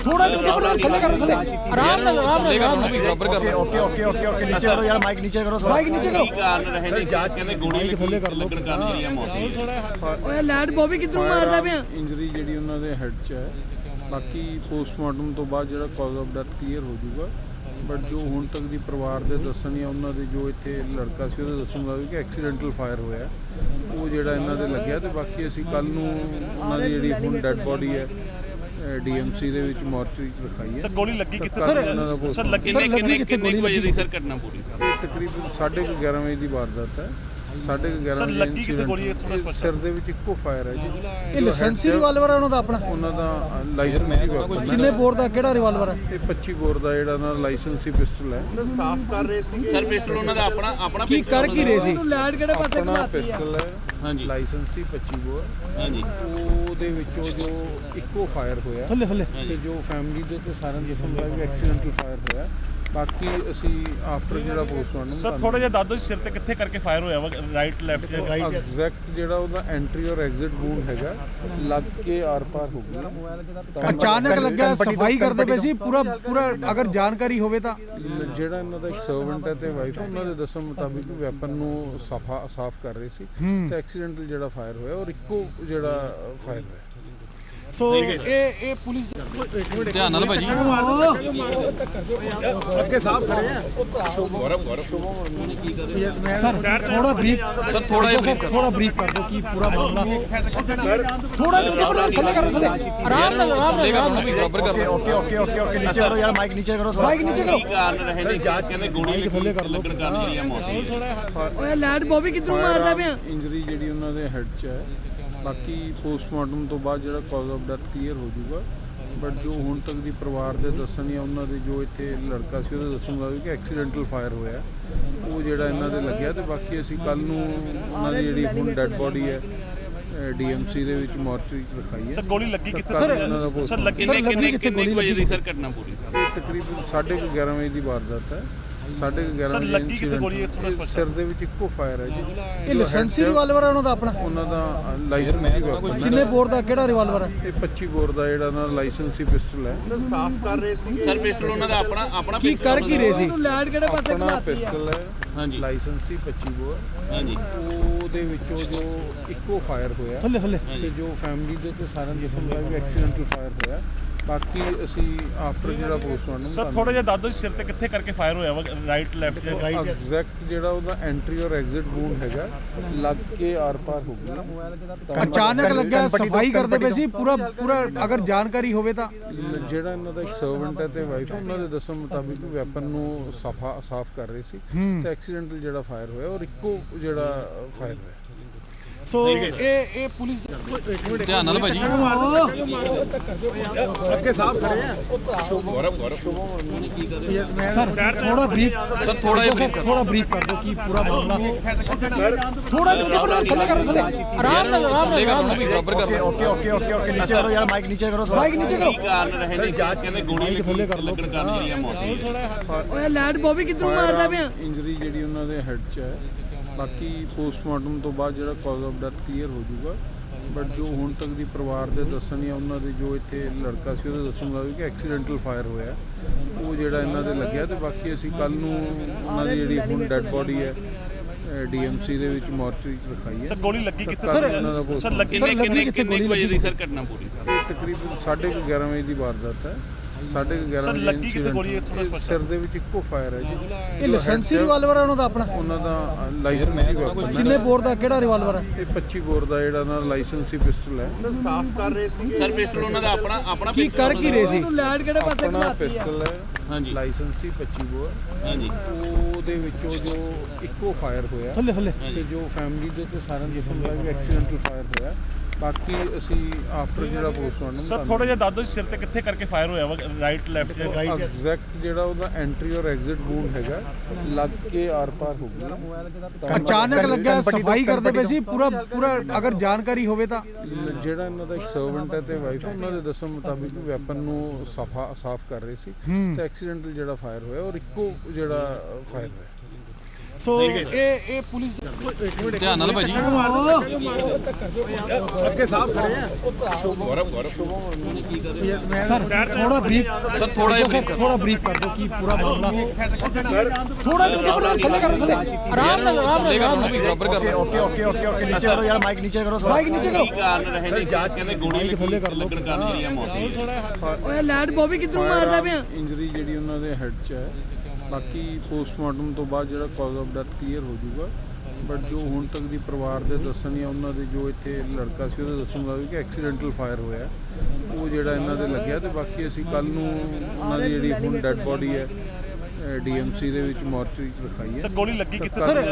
ਥੋੜਾ ਕਰਕੇ ਪਰ ਥੱਲੇ ਕਰੋ ਥੱਲੇ। ਆਰਾਮ ਨਾਲ ਆਰਾਮ ਨਾਲ ਆਰਾਮ ਨਾਲ। ਬਰਾਬਰ ਕਰੋ ਓਕੇ ਓਕੇ ਓਕੇ ਓਕੇ ਨੀਚੇ ਕਰੋ ਯਾਰ ਮਾਈਕ ਨੀਚੇ ਕਰੋ ਮਾਈਕ ਨੀਚੇ ਕਰੋ। ਕਾਰਨ ਰਹੇ ਨੇ ਜਾਂਚ ਕਹਿੰਦੇ ਗੋਲੀ ਲੱਗਣ ਕਾਰਨ ਜਿਹੜੀਆਂ ਮੌਤਾਂ ਓਏ ਲੈਟ ਬੋਬੀ ਕਿੱਧਰੋਂ ਮਾਰਦਾ ਪਿਆ? ਇੰਜਰੀ ਜਿਹੜੀ ਉਹਨਾਂ ਦੇ ਹੈੱਡ 'ਚ ਹੈ। ਬਾਕੀ ਪੋਸਟਮਾਰਟਮ ਤੋਂ ਬਾਅਦ ਜਿਹੜਾ ਕਾਜ਼ ਆਫ ਡੈਥ ਕਲੀਅਰ ਹੋ ਜਾਊਗਾ। ਬਟ ਜੋ ਹੁਣ ਤੱਕ ਦੀ ਪਰਿਵਾਰ ਦੇ ਦੱਸਣ ਜਾਂ ਉਹਨਾਂ ਦੇ ਜੋ ਇੱਥੇ ਲੜਕਾ ਸੀ ਉਹਦੇ ਦੱਸਣ ਦਾ ਵੀ ਕਿ ਐਕਸੀਡੈਂਟਲ ਫਾਇਰ ਹੋਇਆ। ਉਹ ਜਿਹੜਾ ਇਹਨਾਂ ਦੇ ਲੱਗਿਆ ਤੇ ਬਾਕੀ ਅਸੀਂ ਕੱਲ ਨੂੰ ਉਹਨਾਂ ਦੀ ਜਿਹੜੀ ਹੁਣ ਡੈੱਡ ਬੋਡੀ ਹੈ ਡੀਐਮਸੀ ਦੇ ਵਿੱਚ ਮੋਰਚਰੀ 'ਚ ਰਖਾਈ ਹੈ। ਸਰ ਗੋਲੀ ਲੱਗੀ ਕਿੱਥੇ? ਸਰ, ਸਰ ਲੱਗੀ ਕਿੰਨੇ ਕਿੰਨੇ ਵਜੇ ਦੀ ਸਰ ਘਟਨਾ ਪੂਰੀ? ਤਕਰੀਬਨ 11:30 ਵਜੇ ਦੀ ਵਾਰਦਾਤ ਹੈ। 11:30 ਸਰ, ਵਜੇ ਲੱਗੀ ਕਿਤੇ ਗੋਲੀ? ਇਹ ਥੋੜ੍ਹਾ ਸਪਸ਼ਟ ਸਿਰ ਦੇ ਵਿੱਚ ਇੱਕੋ ਫਾਇਰ ਹੈ ਜੀ। ਇਹ ਲਾਇਸੈਂਸੀ ਰਿਵਾਲਵਰ ਹੈ ਉਹਨਾਂ ਦਾ ਆਪਣਾ ਉਹਨਾਂ ਦਾ ਲਾਇਸੈਂਸੀ ਵੈਪਨ ਕਿੰਨੇ ਬੋਰ ਦਾ ਕਿਹੜਾ ਰਿਵਾਲਵਰ ਹੈ? ਇਹ 25 ਬੋਰ ਦਾ ਜਿਹੜਾ ਉਹਨਾਂ ਦਾ ਲਾਇਸੈਂਸੀ ਪਿਸਟਲ ਹੈ। ਸਰ ਪਿਸਟਲ ਉਹਨਾਂ ਦਾ ਆਪਣਾ ਆਪਣਾ ਕੀ ਕਰ ਕੀ ਰਹੇ ਸੀ? ਲੈਟ ਕਿਹੜੇ ਪਾਸੇ ਆਪਣਾ ਘਲਾਤੀ ਆ ਪਿਸਟਲ ਹੈ? ਹਾਂਜੀ। ਲਾਇਸੈਂਸੀ 25 ਬੋਰ। ਹਾਂਜੀ। ਉਹਦੇ ਵਿੱਚੋਂ ਜੋ ਇੱਕੋ ਫਾਇਰ ਹੋਇਆ ਥੱਲੇ ਥੱਲੇ। ਤੇ ਜੋ ਫੈਮਿਲੀ ਦੇ ਤੇ ਸਾਰਿਆਂ ਨੂੰ ਦਾ ਵੀ ਐਕਸੀਡੈਂਟਲ ਫਾਇਰ ਹੋਇਆ। ਬਾਕੀ ਅਸੀਂ ਆਫਟਰ ਜਿਹੜਾ ਪੋਸਟਮਾਰਟਮ ਸਰ ਥੋੜਾ ਜਿਹਾ ਦੱਸ ਦਿਓ ਸਿਰ ਤੇ ਕਿੱਥੇ ਕਰਕੇ ਫਾਇਰ ਹੋਇਆ ਵਾ ਰਾਈਟ ਲੈਫਟ ਐਗਜ਼ੈਕਟ ਜਿਹੜਾ ਉਹਦਾ ਐਂਟਰੀ ਔਰ ਐਗਜ਼ਿਟ ਵੂਨ ਹੈਗਾ ਲੱਗ ਕੇ ਆਰ ਪਾਰ ਹੋ ਗਿਆ ਅਚਾਨਕ ਲੱਗਿਆ ਸਫ਼ਾਈ ਕਰਦੇ ਪਏ ਸੀ ਪੂਰਾ ਪੂਰਾ ਅਗਰ ਜਾਣਕਾਰੀ ਹੋਵੇ ਤਾਂ। ਜਿਹੜਾ ਇਹਨਾਂ ਦਾ ਇੱਕ ਸਰਵੈਂਟ ਹੈ ਤੇ ਵਾਈਫ ਉਹਨਾਂ ਦੇ ਦੱਸਣ ਮੁਤਾਬਿਕ ਵੈਪਨ ਨੂੰ ਸਫਾ ਸਾਫ਼ ਕਰ ਰਹੇ ਸੀ ਤੇ ਐਕਸੀਡੈਂਟਲ ਜਿਹੜਾ ਫਾਇਰ ਹੋਇਆ ਔਰ ਇੱਕੋ ਜਿਹੜਾ ਫਾਇਰ ਹੋਇਆ। ਸੋ ਇਹ ਇਹ ਪੁਲਿਸ ਧਿਆਨ ਨਾਲ ਭਾਜੀ। ਅੱਗੇ ਖੜੇ ਆ ਗੌਰਵ ਗੌਰਵ ਸਰ ਥੋੜਾ ਬਰੀਫ ਸਰ ਥੋੜਾ ਜਿਹਾ ਥੋੜਾ ਬਰੀਫ ਕਰ ਦਿਓ। ਕੀ ਪੂਰਾ ਮਾਮਲਾ। ਥੋੜਾ ਜਿਹਾ ਬਰੀਫ ਥੱਲੇ ਕਰੋ ਥੱਲੇ। ਆਰਾਮ ਨਾਲ ਆਰਾਮ ਨਾਲ ਬਰਾਬਰ ਕਰ ਓਕੇ ਓਕੇ ਓਕੇ ਓਕੇ ਨੀਚੇ ਕਰੋ ਯਾਰ ਮਾਈਕ ਨੀਚੇ ਕਰੋ ਮਾਈਕ ਨੀਚੇ ਕਰੋ। ਕਾਰਨ ਰਹੇ ਨੇ? ਜਾਂਚ ਕਹਿੰਦੇ ਗੋਲੀ ਲੱਗਣ ਕਾਰਨ ਮੇਰੀ ਮੌਤ ਹੋਈ ਓਏ ਲੈਡ ਬੋਬੀ ਕਿੱਧਰੋਂ ਮਾਰਦਾ ਪਿਆ? ਇੰਜਰੀ ਜਿਹੜੀ ਉਹਨਾਂ ਦੇ ਹੈੱਡ 'ਚ ਹੈ। ਬਾਕੀ ਪੋਸਟਮਾਰਟਮ ਤੋਂ ਬਾਅਦ ਜਿਹੜਾ ਕਾਜ਼ ਆਫ ਡੈਥ ਕਲੀਅਰ ਹੋ ਜਾਊਗਾ। ਬਟ ਜੋ ਹੁਣ ਤੱਕ ਦੀ ਪਰਿਵਾਰ ਦੇ ਦੱਸਣ ਜਾਂ ਉਹਨਾਂ ਦੇ ਜੋ ਇੱਥੇ ਲੜਕਾ ਸੀ ਉਹਦੇ ਦੱਸਣ ਵੀ ਕਿ ਐਕਸੀਡੈਂਟਲ ਫਾਇਰ ਹੋਇਆ। ਉਹ ਜਿਹੜਾ ਇਹਨਾਂ ਦੇ ਲੱਗਿਆ ਤੇ ਬਾਕੀ ਅਸੀਂ ਕੱਲ ਨੂੰ ਉਹਨਾਂ ਦੀ ਜਿਹੜੀ ਹੁਣ ਡੈੱਡ ਬੋਡੀ ਹੈ ਡੀਐਮਸੀ ਦੇ ਵਿੱਚ ਮੋਰਚਰੀ 'ਚ ਰਖਾਈ ਹੈ। ਸਰ ਗੋਲੀ ਲੱਗੀ ਕਿੱਥੇ? ਸਰ, ਸਰ ਲੱਗੀ ਕਿੰਨੇ ਕਿੰਨੇ ਵਜੇ ਦੀ ਸਰ ਘਟਨਾ ਪੂਰੀ? ਇਹ ਤਕਰੀਬਨ 11:30 ਵਜੇ ਦੀ ਵਾਰਦਾਤ ਹੈ। 11:30 ਸਰ, ਵਜੇ ਲੱਗੀ ਕਿਤੇ ਗੋਲੀ? ਇਹ ਇਹ ਸਪਸ਼ਟ ਸਿਰ ਦੇ ਵਿੱਚ ਇੱਕੋ ਫਾਇਰ ਹੈ ਜੀ। ਇਹ ਲਾਇਸੈਂਸੀ ਰਿਵਾਲਵਰ ਹੈ ਉਹਨਾਂ ਦਾ ਆਪਣਾ? ਉਹਨਾਂ ਦਾ ਲਾਇਸੈਂਸੀ ਵੈਪਨ ਹੈ ਕਿੰਨੇ ਬੋਰ ਦਾ ਕਿਹੜਾ ਰਿਵਾਲਵਰ ਹੈ? ਇਹ 25 ਬੋਰ ਦਾ ਜਿਹੜਾ ਦਾ ਲਾਇਸੈਂਸੀ ਪਿਸਟਲ ਹੈ। ਸਰ ਪਿਸਟਲ ਉਹਨਾਂ ਦਾ ਆਪਣਾ ਆਪਣਾ ਕੀ ਕਰ ਕੀ ਰਹੇ ਸੀ? ਲੈਟ ਕਿਹੜੇ ਪਾਸੇ ਆਪਣਾ ਘਲਾਤੀ ਆ? ਪਿਸਟਲ ਹੈ ਹਾਂਜੀ। ਲਾਇਸੈਂਸੀ 25 ਬੋਰ। ਹਾਂਜੀ। ਉਹਦੇ ਵਿੱਚੋਂ ਜੋ ਇੱਕੋ ਫਾਇਰ ਹੋਇਆ। ਥੱਲੇ ਥੱਲੇ। ਤੇ ਜੋ ਫੈਮਿਲੀ ਦੇ ਤੇ ਸਾਰਿਆਂ ਨੂੰ ਦੱਸਣ ਦਾ ਵੀ ਐਕਸੀਡੈਂਟਲ ਫਾਇਰ ਹੋਇਆ। ਬਾਕੀ ਅਸੀਂ ਆਫਟਰ ਜਿਹੜਾ ਪੋਸਟਮਾਰਟਮ ਸਰ ਥੋੜਾ ਜਿਹਾ ਦੱਸ ਦਿਓ ਸਿਰ ਤੇ ਕਿੱਥੇ ਕਰਕੇ ਫਾਇਰ ਹੋਇਆ ਵਾ ਰਾਈਟ ਲੈਫਟ ਐਗਜ਼ੈਕਟ ਜਿਹੜਾ ਉਹਦਾ ਐਂਟਰੀ ਔਰ ਐਗਜ਼ਿਟ ਵੂਨ ਹੈਗਾ ਲੱਗ ਕੇ ਆਰ ਪਾਰ ਹੋ ਗਿਆ ਅਚਾਨਕ ਲੱਗਿਆ ਸਫ਼ਾਈ ਕਰਦੇ ਪਏ ਸੀ ਪੂਰਾ ਪੂਰਾ ਅਗਰ ਜਾਣਕਾਰੀ ਹੋਵੇ ਤਾਂ। ਜਿਹੜਾ ਇਹਨਾਂ ਦਾ ਇੱਕ ਸਰਵੈਂਟ ਹੈ ਤੇ ਵਾਈਫ ਉਹਨਾਂ ਦੇ ਦੱਸਣ ਮੁਤਾਬਿਕ ਵੈਪਨ ਨੂੰ ਸਫਾ ਸਾਫ਼ ਕਰ ਰਹੇ ਸੀ ਤੇ ਐਕਸੀਡੈਂਟਲ ਜਿਹੜਾ ਫਾਇਰ ਹੋਇਆ ਔਰ ਇੱਕੋ ਜਿਹੜਾ ਫਾਇਰ ਹੋਇਆ। ਸੋ ਇਹ ਇਹ ਪੁਲਿਸ ਧਿਆਨ ਨਾਲ ਭਾਜੀ। ਅੱਗੇ ਸਾਹਿਬ ਖੜੇ ਆ। ਗੌਰਵ ਗੌਰਵ ਸਰ ਥੋੜਾ ਬਰੀਫ ਸਰ ਥੋੜਾ ਜਿਹਾ ਥੋੜਾ ਬਰੀਫ ਕਰ ਦਿਓ। ਕੀ ਪੂਰਾ ਮਾਮਲਾ। ਥੋੜਾ ਜਿਹਾ ਥੱਲੇ ਕਰੋ ਥੱਲੇ ਆਰਾਮ ਨਾਲ ਆਰਾਮ ਨਾਲ ਆਰਾਮ ਨਾਲ। ਬਰਾਬਰ ਕਰ ਲਓ। ਓਕੇ ਓਕੇ ਓਕੇ ਓਕੇ ਨੀਚੇ ਕਰੋ ਯਾਰ ਮਾਈਕ ਨੀਚੇ ਕਰੋ ਮਾਈਕ ਨੀਚੇ ਕਰੋ। ਕਾਰਨ ਰਹੇ ਨੇ? ਜਾਂਚ ਕਹਿੰਦੇ ਗੋਲੀ ਲੱਗੀ ਲੱਗਣ ਕਾਰਨ ਜਿਹੜੀ ਮੌਤ ਹੋਈ ਓਏ ਲੈਡ ਬੋਬੀ ਕਿੱਧਰੋਂ ਮਾਰਦਾ ਪਿਆ? ਇੰਜਰੀ ਜਿਹੜੀ ਉਹਨਾਂ ਦੇ ਹੈੱਡ 'ਚ ਹੈ ਬਾਕੀ ਪੋਸਟਮਾਰਟਮ ਤੋਂ ਬਾਅਦ ਜਿਹੜਾ ਕਾਜ਼ ਆਫ ਡੈਥ ਕਲੀਅਰ ਹੋ ਜਾਊਗਾ। ਬਟ ਜੋ ਹੁਣ ਤੱਕ ਦੀ ਪਰਿਵਾਰ ਦੇ ਦੱਸਣ ਜਾਂ ਉਹਨਾਂ ਦੇ ਜੋ ਇੱਥੇ ਲੜਕਾ ਸੀ ਉਹਦੇ ਦੱਸਣ ਦਾ ਵੀ ਕਿ ਐਕਸੀਡੈਂਟਲ ਫਾਇਰ ਹੋਇਆ। ਉਹ ਜਿਹੜਾ ਇਹਨਾਂ ਦੇ ਲੱਗਿਆ ਤੇ ਬਾਕੀ ਅਸੀਂ ਕੱਲ ਨੂੰ ਉਹਨਾਂ ਦੀ ਜਿਹੜੀ ਹੁਣ ਡੈੱਡ ਬੋਡੀ ਹੈ ਡੀਐਮਸੀ ਦੇ ਵਿੱਚ ਮੋਰਚਰੀ 'ਚ ਰਖਾਈ ਹੈ। ਸਰ ਗੋਲੀ ਲੱਗੀ ਕਿੱਥੇ? ਸਰ, ਸਰ ਲੱਗੀ ਕਿੰਨੇ ਕਿੰਨੇ ਵਜੇ ਦੀ? ਸਰ ਘਟਨਾ ਪੂਰੀ। ਤਕਰੀਬਨ 11:30 ਵਜੇ ਦੀ ਵਾਰਦਾਤ ਹੈ। ਸਾਢੇ ਕੁ ਗਿਆਰਾਂ ਸਰ, ਵਜੇ ਲੱਗੀ incident ਗੋਲੀ? ਇਹ ਇਹ ਸਪਸ਼ਟ ਸਿਰ ਦੇ ਵਿੱਚ ਇੱਕੋ ਫਾਇਰ ਹੈ ਜੀ। ਇਹ ਲਾਇਸੈਂਸੀ ਰਿਵਾਲਵਰ ਹੈ ਉਹਨਾਂ ਦਾ ਆਪਣਾ? ਉਹਨਾਂ ਦਾ ਲਾਇਸੈਂਸੀ ਹੈ ਕਿੰਨੇ ਬੋਰ ਦਾ ਕਿਹੜਾ ਰਿਵਾਲਵਰ ਹੈ? ਇਹ 25 ਬੋਰ ਦਾ ਜਿਹੜਾ ਨਾਲ ਲਾਇਸੈਂਸੀ ਪਿਸਟਲ ਹੈ। ਸਰ ਪਿਸਟਲ ਉਹਨਾਂ ਦਾ ਆਪਣਾ ਆਪਣਾ ਕੀ ਕਰ ਕੀ ਰਹੇ ਸੀ? ਲੈਟ ਕਿਹੜੇ ਪਾਸੇ ਆਪਣਾ ਘਲਾਤੀ ਆ? ਪਿਸਟਲ ਹੈ। ਹਾਂਜੀ। ਲਾਇਸੈਂਸੀ 25 ਬੋਰ। ਹਾਂਜੀ। ਉਹਦੇ ਵਿੱਚੋਂ ਜੋ ਇੱਕੋ ਫਾਇਰ ਹੋਇਆ। ਥੱਲੇ ਥੱਲੇ। ਤੇ ਜੋ ਫੈਮਿਲੀ ਦੇ ਤੇ ਸਾਰਿਆਂ ਕਿਸਮ ਦਾ ਵੀ ਐਕਸੀਡੈਂਟਲ ਫਾਇਰ ਹੋਇਆ। ਬਾਕੀ ਅਸੀਂ ਆਫਟਰ ਜਿਹੜਾ ਪੋਸਟਮਾਰਟਮ ਸਰ ਥੋੜਾ ਜਿਹਾ ਦੱਸ ਦਿਓ ਸਿਰ ਤੇ ਕਿੱਥੇ ਕਰਕੇ ਫਾਇਰ ਹੋਇਆ ਵਾ ਰਾਈਟ ਲੈਫਟ ਐਗਜ਼ੈਕਟ ਜਿਹੜਾ ਉਹਦਾ ਐਂਟਰੀ ਔਰ ਐਗਜ਼ਿਟ ਵੂਨ ਹੈਗਾ ਲੱਗ ਕੇ ਆਰ ਪਾਰ ਹੋ ਗਿਆ ਅਚਾਨਕ ਲੱਗਿਆ ਸਫ਼ਾਈ ਕਰਦੇ ਪਏ ਸੀ ਪੂਰਾ ਪੂਰਾ ਅਗਰ ਜਾਣਕਾਰੀ ਹੋਵੇ ਤਾਂ। ਜਿਹੜਾ ਇਹਨਾਂ ਦਾ ਇੱਕ ਸਰਵੈਂਟ ਹੈ ਤੇ ਵਾਈਫ ਉਹਨਾਂ ਦੇ ਦੱਸਣ ਮੁਤਾਬਿਕ ਵੈਪਨ ਨੂੰ ਸਫਾ ਸਾਫ਼ ਕਰ ਰਹੇ ਸੀ ਤੇ ਐਕਸੀਡੈਂਟਲ ਜਿਹੜਾ ਫਾਇਰ ਹੋਇਆ ਔਰ ਇੱਕੋ ਜਿਹੜਾ ਫਾਇਰ ਹੋਇਆ। ਸੋ ਇਹ ਇਹ ਪੁਲਿਸ ਧਿਆਨ ਨਾਲ ਭਾਜੀ। ਅੱਗੇ ਸਾਹਿਬ ਖੜੇ ਆ। ਗੌਰਵ ਗੌਰਵ। ਸਰ ਥੋੜਾ ਬਰੀਫ ਸਰ ਥੋੜਾ ਜਿਹਾ ਥੋੜਾ ਬਰੀਫ ਕਰ ਦਿਓ ਕੀ ਪੂਰਾ ਮਾਮਲਾ ਥੋੜਾ ਕਰਕੇ ਪਰ ਥੱਲੇ ਕਰੋ ਥੱਲੇ। ਆਰਾਮ ਨਾਲ ਆਰਾਮ ਨਾਲ ਆਰਾਮ ਨਾਲ। ਬਰਾਬਰ ਕਰੋ ਓਕੇ ਓਕੇ ਓਕੇ ਓਕੇ ਨੀਚੇ ਕਰੋ ਯਾਰ ਮਾਈਕ ਨੀਚੇ ਕਰੋ ਮਾਈਕ ਨੀਚੇ ਕਰੋ। ਕਾਰਨ ਰਹੇ ਨੇ ਜਾਂਚ ਕਹਿੰਦੇ ਗੋਲੀ ਲੱਗਣ ਕਾਰਨ ਜਿਹੜੀਆਂ ਮੌਤਾਂ ਓਏ ਲੈਟ ਬੋਬੀ ਕਿਧਰੋਂ ਮਾਰਦਾ ਪਿਆ? ਇੰਜਰੀ ਜਿਹੜੀ ਉਹਨਾਂ ਦੇ ਹੈੱਡ 'ਚ ਹੈ ਬਾਕੀ ਪੋਸਟਮਾਰਟਮ ਤੋਂ ਬਾਅਦ ਜਿਹੜਾ ਕਾਜ਼ ਆਫ ਡੈਥ ਕਲੀਅਰ ਹੋ ਜਾਊਗਾ। ਬਟ ਜੋ ਹੁਣ ਤੱਕ ਦੀ ਪਰਿਵਾਰ ਦੇ ਦੱਸਣ ਜਾਂ ਉਹਨਾਂ ਦੇ ਜੋ ਇੱਥੇ ਲੜਕਾ ਸੀ ਉਹਦੇ ਦੱਸਣ ਦਾ ਵੀ ਕਿ ਐਕਸੀਡੈਂਟਲ ਫਾਇਰ ਹੋਇਆ। ਉਹ ਜਿਹੜਾ ਇਹਨਾਂ ਦੇ ਲੱਗਿਆ ਤੇ ਬਾਕੀ ਅਸੀਂ ਕੱਲ ਨੂੰ ਉਹਨਾਂ ਦੀ ਜਿਹੜੀ ਹੁਣ ਡੈੱਡ ਬੋਡੀ ਹੈ ਡੀਐਮਸੀ ਦੇ ਵਿੱਚ ਮੋਰਚਰੀ 'ਚ ਰਖਾਈ ਹੈ। ਸਰ ਗੋਲੀ ਲੱਗੀ ਕਿੱਥੇ ਸਰ,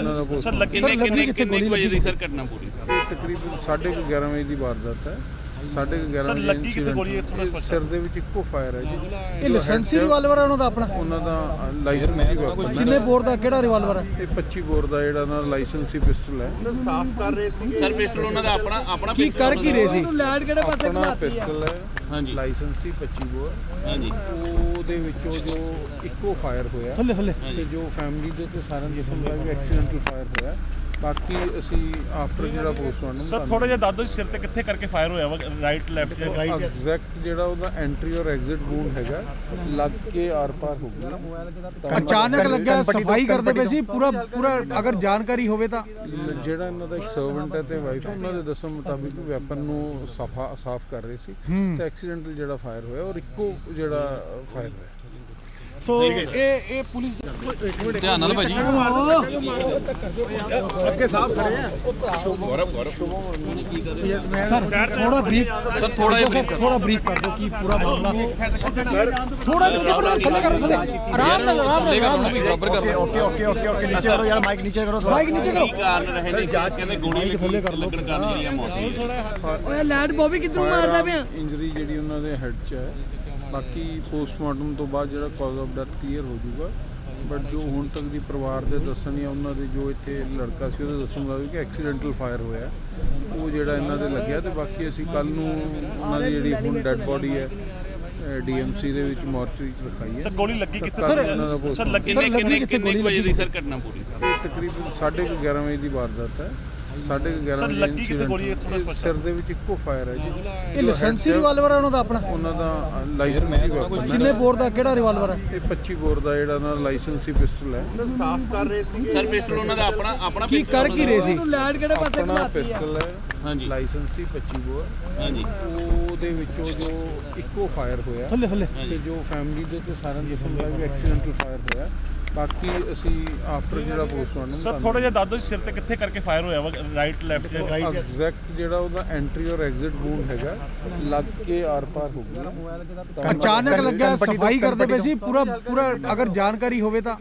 ਸਰ ਲੱਗੀ ਕਿੰਨੇ ਕਿੰਨੇ ਵਜੇ ਦੀ? ਸਰ ਘਟਨਾ ਪੂਰੀ? ਤਕਰੀਬਨ 11:30 ਵਜੇ ਦੀ ਵਾਰਦਾਤ ਹੈ। 11:30 ਸਰ, ਵਜੇ ਲੱਗੀ incident ਗੋਲੀ? ਇਹ ਇਹ ਸਪਸ਼ਟ ਸਿਰ ਦੇ ਵਿੱਚ ਇੱਕੋ ਫਾਇਰ ਹੈ ਜੀ। ਇਹ ਲਾਇਸੈਂਸੀ ਰਿਵਾਲਵਰ ਹੈ ਉਹਨਾਂ ਦਾ ਆਪਣਾ? ਉਹਨਾਂ ਦਾ ਲਾਇਸੈਂਸੀ ਹੈ ਕਿੰਨੇ ਬੋਰ ਦਾ ਕਿਹੜਾ ਰਿਵਾਲਵਰ ਹੈ? ਇਹ 25 ਬੋਰ ਦਾ ਜਿਹੜਾ ਨਾਲ ਲਾਇਸੈਂਸੀ ਪਿਸਟਲ ਹੈ। ਸਰ ਪਿਸਟਲ ਉਹਨਾਂ ਦਾ ਆਪਣਾ ਆਪਣਾ ਕੀ ਕਰ ਕੀ ਰਹੇ ਸੀ? ਲੈਟ ਕਿਹੜੇ ਪਾਸੇ ਆਪਣਾ ਘਲਾਤੀ ਆ ਪਿਸਟਲ ਹੈ। ਹਾਂਜੀ। ਲਾਇਸੈਂਸੀ 25 ਬੋਰ। ਹਾਂਜੀ। ਉਹਦੇ ਵਿੱਚੋਂ ਜੋ ਇੱਕੋ ਫਾਇਰ ਹੋਇਆ। ਥੱਲੇ ਥੱਲੇ। ਤੇ ਜੋ ਫੈਮਿਲੀ ਦੇ ਤੇ ਸਾਰਿਆਂ ਦਾ ਵੀ ਐਕਸੀਡੈਂਟਲ ਫਾਇਰ ਹੋਇਆ। ਬਾਕੀ ਅਸੀਂ ਆਫਟਰ ਜਿਹੜਾ ਪੋਸਟਮਾਰਟਮ ਸਰ ਥੋੜਾ ਜਿਹਾ ਦੱਸ ਦਿਓ ਸਿਰ ਤੇ ਕਿੱਥੇ ਕਰਕੇ ਫਾਇਰ ਹੋਇਆ ਵਾ ਰਾਈਟ ਲੈਫਟ ਐਗਜ਼ੈਕਟ ਜਿਹੜਾ ਉਹਦਾ ਐਂਟਰੀ ਔਰ ਐਗਜ਼ਿਟ ਵੂਨ ਹੈਗਾ ਲੱਗ ਕੇ ਆਰ ਪਾਰ ਹੋ ਗਿਆ ਅਚਾਨਕ ਲੱਗਿਆ ਸਫ਼ਾਈ ਕਰਦੇ ਪਏ ਸੀ ਪੂਰਾ ਪੂਰਾ ਅਗਰ ਜਾਣਕਾਰੀ ਹੋਵੇ ਤਾਂ। ਜਿਹੜਾ ਇਹਨਾਂ ਦਾ ਇੱਕ ਸਰਵੈਂਟ ਹੈ ਤੇ ਵਾਈਫ ਉਹਨਾਂ ਦੇ ਦੱਸਣ ਮੁਤਾਬਿਕ ਵੈਪਨ ਨੂੰ ਸਫਾ ਸਾਫ਼ ਕਰ ਰਹੇ ਸੀ ਤੇ ਐਕਸੀਡੈਂਟਲ ਜਿਹੜਾ ਫਾਇਰ ਹੋਇਆ ਔਰ ਇੱਕੋ ਜਿਹੜਾ ਫਾਇਰ ਹੋਇਆ। ਸੋ ਇਹ ਇਹ ਪੁਲਿਸ ਧਿਆਨ ਨਾਲ ਭਾਜੀ। ਅੱਗੇ ਸਾਫ਼ ਖੜੇ ਆ ਗੌਰਵ ਗੌਰਵ ਸਰ ਥੋੜਾ ਬਰੀਫ ਸਰ ਥੋੜਾ ਜਿਹਾ ਥੋੜਾ ਬਰੀਫ ਕਰ ਦਿਓ ਕੀ ਪੂਰਾ ਮਾਮਲਾ ਥੋੜਾ ਜਿਹਾ ਬਰੀਫ ਥੱਲੇ ਕਰੋ ਥੱਲੇ। ਆਰਾਮ ਨਾਲ ਆਰਾਮ ਨਾਲ ਬਰਾਬਰ ਕਰ ਓਕੇ ਓਕੇ ਓਕੇ ਓਕੇ ਨੀਚੇ ਕਰੋ ਯਾਰ ਮਾਈਕ ਨੀਚੇ ਕਰੋ ਮਾਈਕ ਨੀਚੇ ਕਰੋ। ਕਾਰਨ ਰਹੇ ਨੇ? ਜਾਂਚ ਕਹਿੰਦੇ ਗੋਲੀ ਲੱਗਣ ਕਾਰਨ ਮੇਰੀ ਮੌਤ ਓਏ ਲੈਡ ਬੋਬੀ ਕਿੱਧਰੋਂ ਮਾਰਦਾ ਪਿਆ? ਇੰਜਰੀ ਜਿਹੜੀ ਉਹਨਾਂ ਦੇ ਹੈੱਡ 'ਚ ਹੈ। ਬਾਕੀ ਪੋਸਟਮਾਰਟਮ ਤੋਂ ਬਾਅਦ ਜਿਹੜਾ ਕਾਜ਼ ਆਫ ਡੈਥ ਕਲੀਅਰ ਹੋ ਜਾਊਗਾ। ਬਟ ਜੋ ਹੁਣ ਤੱਕ ਦੀ ਪਰਿਵਾਰ ਦੇ ਦੱਸਣ ਜਾਂ ਉਹਨਾਂ ਦੇ ਜੋ ਇੱਥੇ ਲੜਕਾ ਸੀ ਉਹਦੇ ਦੱਸਣ ਦਾ ਵੀ ਕਿ ਐਕਸੀਡੈਂਟਲ ਫਾਇਰ ਹੋਇਆ। ਉਹ ਜਿਹੜਾ ਇਹਨਾਂ ਦੇ ਲੱਗਿਆ ਤੇ ਬਾਕੀ ਅਸੀਂ ਕੱਲ ਨੂੰ ਉਹਨਾਂ ਦੀ ਜਿਹੜੀ ਹੁਣ ਡੈੱਡ ਬੋਡੀ ਹੈ ਡੀਐਮਸੀ ਦੇ ਵਿੱਚ ਮੋਰਚਰੀ 'ਚ ਰਖਾਈ ਹੈ। ਸਰ ਗੋਲੀ ਲੱਗੀ ਕਿੱਥੇ ਸਰ, ਸਰ ਲੱਗੀ ਕਿੰਨੇ ਕਿੰਨੇ ਵਜੇ ਦੀ? ਸਰ ਘਟਨਾ ਪੂਰੀ? ਤਕਰੀਬਨ 11:30 ਵਜੇ ਦੀ ਵਾਰਦਾਤ ਹੈ। 11:30 ਸਰ, ਵਜੇ ਲੱਗੀ incident ਗੋਲੀ? ਇਹ ਥੋੜ੍ਹਾ ਸਪਸ਼ਟ। ਸਿਰ ਦੇ ਵਿੱਚ ਇੱਕੋ ਫਾਇਰ ਹੈ ਜੀ। ਇਹ ਲਾਇਸੈਂਸੀ ਰਿਵਾਲਵਰ ਹੈ ਉਹਨਾਂ ਦਾ ਆਪਣਾ ਉਹਨਾਂ ਦਾ ਲਾਇਸੈਂਸੀ ਵੈਪਨ ਹੈ ਕਿੰਨੇ ਬੋਰ ਦਾ ਕਿਹੜਾ ਰਿਵਾਲਵਰ ਹੈ? ਇਹ 25 ਬੋਰ ਦਾ ਜਿਹੜਾ ਨਾਲ ਲਾਇਸੈਂਸੀ ਪਿਸਟਲ ਹੈ। ਸਰ ਪਿਸਟਲ ਉਹਨਾਂ ਦਾ ਆਪਣਾ ਆਪਣਾ ਕੀ ਕਰ ਕੀ ਰਹੇ ਸੀ? ਲੈਟ ਕਿਹੜੇ ਪਾਸੇ ਆਪਣਾ ਘਲਾਤੀ ਆ? ਪਿਸਟਲ ਹੈ ਹਾਂਜੀ। ਲਾਇਸੈਂਸੀ 25 ਬੋਰ। ਹਾਂਜੀ। ਉਹਦੇ ਵਿੱਚੋਂ ਜੋ ਇੱਕੋ ਫਾਇਰ ਹੋਇਆ। ਥੱਲੇ ਥੱਲੇ। ਤੇ ਜੋ ਫੈਮਿਲੀ ਦੇ ਤੇ ਸਾਰਿਆਂ ਕਿਸਮ ਦਾ ਵੀ ਐਕਸੀਡੈਂਟਲ ਫਾਇਰ ਹੋਇਆ। ਬਾਕੀ ਅਸੀਂ ਆਫਟਰ ਜਿਹੜਾ ਪੋਸਟਮਾਰਟਮ ਸਰ ਥੋੜਾ ਜਿਹਾ ਦੱਸ ਦਿਓ ਸਿਰ ਤੇ ਕਿੱਥੇ ਕਰਕੇ ਫਾਇਰ ਹੋਇਆ ਵਾ ਰਾਈਟ ਲੈਫਟ ਐਗਜ਼ੈਕਟ ਜਿਹੜਾ ਉਹਦਾ ਐਂਟਰੀ ਔਰ ਐਗਜ਼ਿਟ ਵੂਨ ਹੈਗਾ ਲੱਗ ਕੇ ਆਰ ਪਾਰ ਹੋ ਗਿਆ ਅਚਾਨਕ ਲੱਗਿਆ ਸਫ਼ਾਈ ਕਰਦੇ ਪਏ ਸੀ ਪੂਰਾ ਪੂਰਾ ਅਗਰ ਜਾਣਕਾਰੀ ਹੋਵੇ ਤਾਂ।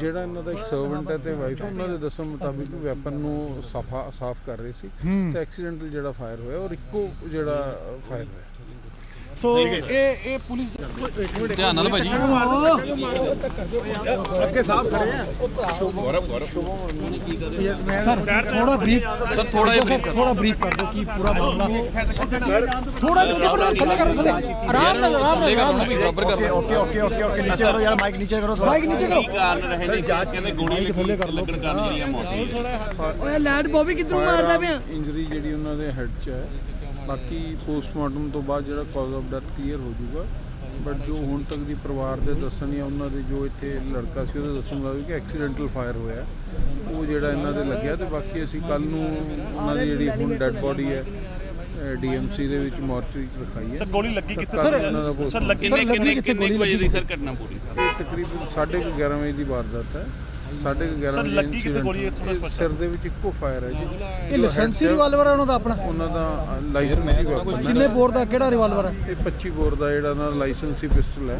ਜਿਹੜਾ ਇਹਨਾਂ ਦਾ ਇੱਕ ਸਰਵੈਂਟ ਹੈ ਤੇ ਵਾਈਫ ਉਹਨਾਂ ਦੇ ਦੱਸਣ ਮੁਤਾਬਿਕ ਵੈਪਨ ਨੂੰ ਸਫਾ ਸਾਫ਼ ਕਰ ਰਹੇ ਸੀ ਤੇ ਐਕਸੀਡੈਂਟਲ ਜਿਹੜਾ ਫਾਇਰ ਹੋਇਆ ਔਰ ਇੱਕੋ ਜਿਹੜਾ ਫਾਇਰ ਹੋਇਆ। ਸੋ ਇਹ ਇਹ ਪੁਲਿਸ ਧਿਆਨ ਨਾਲ ਭਾਜੀ। ਅੱਗੇ ਸਾਹਿਬ ਖੜੇ ਆ। ਗੌਰਵ ਗੌਰਵ ਸਰ ਥੋੜਾ ਬਰੀਫ ਸਰ ਥੋੜਾ ਜਿਹਾ ਥੋੜਾ ਬਰੀਫ ਕਰ ਦਿਓ। ਕੀ ਪੂਰਾ ਮਾਮਲਾ। ਥੋੜਾ ਜਿਹਾ ਥੱਲੇ ਕਰੋ ਥੱਲੇ। ਆਰਾਮ ਨਾਲ ਆਰਾਮ ਨਾਲ ਆਰਾਮ ਨਾਲ। ਬਰਾਬਰ ਕਰੋ ਓਕੇ ਓਕੇ ਓਕੇ ਓਕੇ ਨੀਚੇ ਕਰੋ ਯਾਰ ਮਾਈਕ ਨੀਚੇ ਕਰੋ ਮਾਈਕ ਨੀਚੇ ਕਰੋ। ਕਾਰਨ ਰਹੇ ਨੇ? ਜਾਂਚ ਕਹਿੰਦੇ ਗੋਲੀ ਥੱਲੇ ਕਰ ਲੱਗਣ ਕਾਰਨ ਜਿਹੜੀਆਂ ਮੌਤਾਂ ਓਏ ਲੈਡ ਬੋਬੀ ਕਿੱਧਰੋਂ ਮਾਰਦਾ ਪਿਆ? ਇੰਜਰੀ ਜਿਹੜੀ ਉਹਨਾਂ ਦੇ ਹੈੱਡ 'ਚ ਹੈ ਬਾਕੀ ਪੋਸਟਮਾਰਟਮ ਤੋਂ ਬਾਅਦ ਜਿਹੜਾ ਕਾਜ਼ ਆਫ ਡੈਥ ਕਲੀਅਰ ਹੋ ਜਾਊਗਾ। ਬਟ ਜੋ ਹੁਣ ਤੱਕ ਦੀ ਪਰਿਵਾਰ ਦੇ ਦੱਸਣ ਜਾਂ ਉਹਨਾਂ ਦੇ ਜੋ ਇੱਥੇ ਲੜਕਾ ਸੀ ਉਹਦੇ ਦੱਸਣ ਦਾ ਵੀ ਕਿ ਐਕਸੀਡੈਂਟਲ ਫਾਇਰ ਹੋਇਆ। ਉਹ ਜਿਹੜਾ ਇਹਨਾਂ ਦੇ ਲੱਗਿਆ ਤੇ ਬਾਕੀ ਅਸੀਂ ਕੱਲ ਨੂੰ ਉਹਨਾਂ ਦੀ ਜਿਹੜੀ ਹੁਣ ਡੈੱਡ ਬੋਡੀ ਹੈ ਡੀਐਮਸੀ ਦੇ ਵਿੱਚ ਮੋਰਚਰੀ 'ਚ ਰਖਾਈ ਹੈ। ਸਰ ਗੋਲੀ ਲੱਗੀ ਕਿੱਥੇ? ਸਰ ਸਰ ਲੱਗੀ ਕਿੰਨੇ ਲੱਗੀ ਕਿੰਨੇ ਵਜੇ ਦੀ ਲੱਗੀ? ਸਰ ਘਟਨਾ ਪੂਰੀ? ਤਕਰੀਬਨ 11:30 ਵਜੇ ਦੀ ਵਾਰਦਾਤ ਹੈ। 11:30 ਸਰ, ਵਜੇ ਲੱਗੀ ਕਿੱਥੇ incident ਗੋਲੀ? ਇਹ ਇਹ ਸਪਸ਼ਟ ਸਿਰ ਦੇ ਵਿੱਚ ਇੱਕੋ ਫਾਇਰ ਹੈ ਜੀ। ਇਹ ਲਾਇਸੈਂਸੀ ਰਿਵਾਲਵਰ ਹੈ ਉਹਨਾਂ ਦਾ ਆਪਣਾ ਉਹਨਾਂ ਦਾ ਲਾਇਸੈਂਸੀ ਵੈਪਨ ਕਿੰਨੇ ਬੋਰ ਦਾ ਕਿਹੜਾ ਰਿਵਾਲਵਰ ਹੈ? ਇਹ 25 ਬੋਰ ਦਾ ਜਿਹੜਾ ਨਾਲ ਲਾਇਸੈਂਸੀ ਪਿਸਟਲ ਹੈ।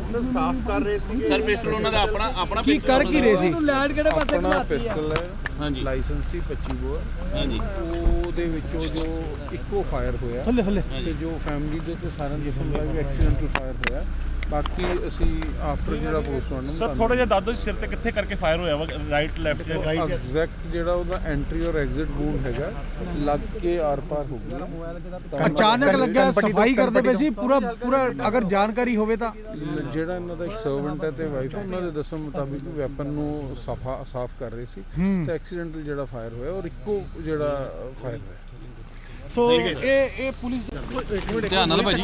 ਸਰ ਪਿਸਟਲ ਉਹਨਾਂ ਦਾ ਆਪਣਾ ਆਪਣਾ ਕੀ ਕਰ ਕੀ ਰਹੇ ਸੀ? ਲੈਟ ਕਿਹੜੇ ਪਾਸੇ ਆਪਣਾ ਘਲਾਤੀ ਆ ਪਿਸਟਲ ਹੈ। ਹਾਂਜੀ। Licensee 25 bore. ਹਾਂਜੀ। ਉਹਦੇ ਵਿੱਚੋਂ ਜੋ ਇੱਕੋ ਫਾਇਰ ਹੋਇਆ। ਥੱਲੇ ਥੱਲੇ। ਤੇ ਜੋ ਫੈਮਿਲੀ ਦੇ ਤੇ ਸਾਰਿਆਂ ਦੇ ਕਿਸਮ ਦਾ ਵੀ ਐਕਸੀਡੈਂਟਲ ਫਾਇਰ ਹੋਇਆ। ਬਾਕੀ ਅਸੀਂ ਆਫਟਰ ਜਿਹੜਾ ਪੋਸਟਮਾਰਟਮ ਸਰ ਥੋੜਾ ਜਿਹਾ ਦੱਸ ਦਿਓ ਸਿਰ ਤੇ ਕਿੱਥੇ ਕਰਕੇ ਫਾਇਰ ਹੋਇਆ ਵਾ ਰਾਈਟ ਲੈਫਟ ਜਾਂ ਐਗਜ਼ੈਕਟ ਜਿਹੜਾ ਉਹਦਾ ਐਂਟਰੀ ਔਰ ਐਗਜ਼ਿਟ ਵੂਡ ਹੈਗਾ ਲੱਗ ਕੇ ਆਰ ਪਾਰ ਹੋ ਗਿਆ ਅਚਾਨਕ ਲੱਗਾ ਸਫ਼ਾਈ ਕਰਦੇ ਪਏ ਸੀ ਪੂਰਾ ਪੂਰਾ ਅਗਰ ਜਾਣਕਾਰੀ ਹੋਵੇ ਤਾਂ। ਜਿਹੜਾ ਇਹਨਾਂ ਦਾ ਇੱਕ ਸਰਵੈਂਟ ਹੈ ਤੇ ਵਾਈਫ ਉਹਨਾਂ ਦੇ ਦੱਸਣ ਮੁਤਾਬਿਕ ਵੈਪਨ ਨੂੰ ਸਫਾ ਸਾਫ਼ ਕਰ ਰਹੇ ਸੀ ਤੇ ਐਕਸੀਡੈਂਟਲ ਜਿਹੜਾ ਫਾਇਰ ਹੋਇਆ ਔਰ ਇੱਕੋ ਜਿਹੜਾ ਫਾਇਰ ਹੋਇਆ। ਸੋ ਇਹ ਇਹ ਪੁਲਿਸ ਧਿਆਨ ਨਾਲ ਭਾਜੀ।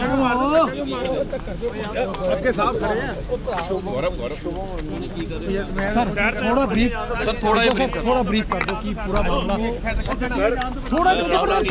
ਸਰ ਥੋੜਾ ਬਰੀਫ ਸਰ ਥੋੜਾ ਜਿਹਾ ਸਰ ਥੋੜਾ ਬਰੀਫ ਕਰ ਦਿਓ। ਕੀ ਪੂਰਾ ਮਾਮਲਾ ਥੋੜਾ ਥੋੜਾ ਥੱਲੇ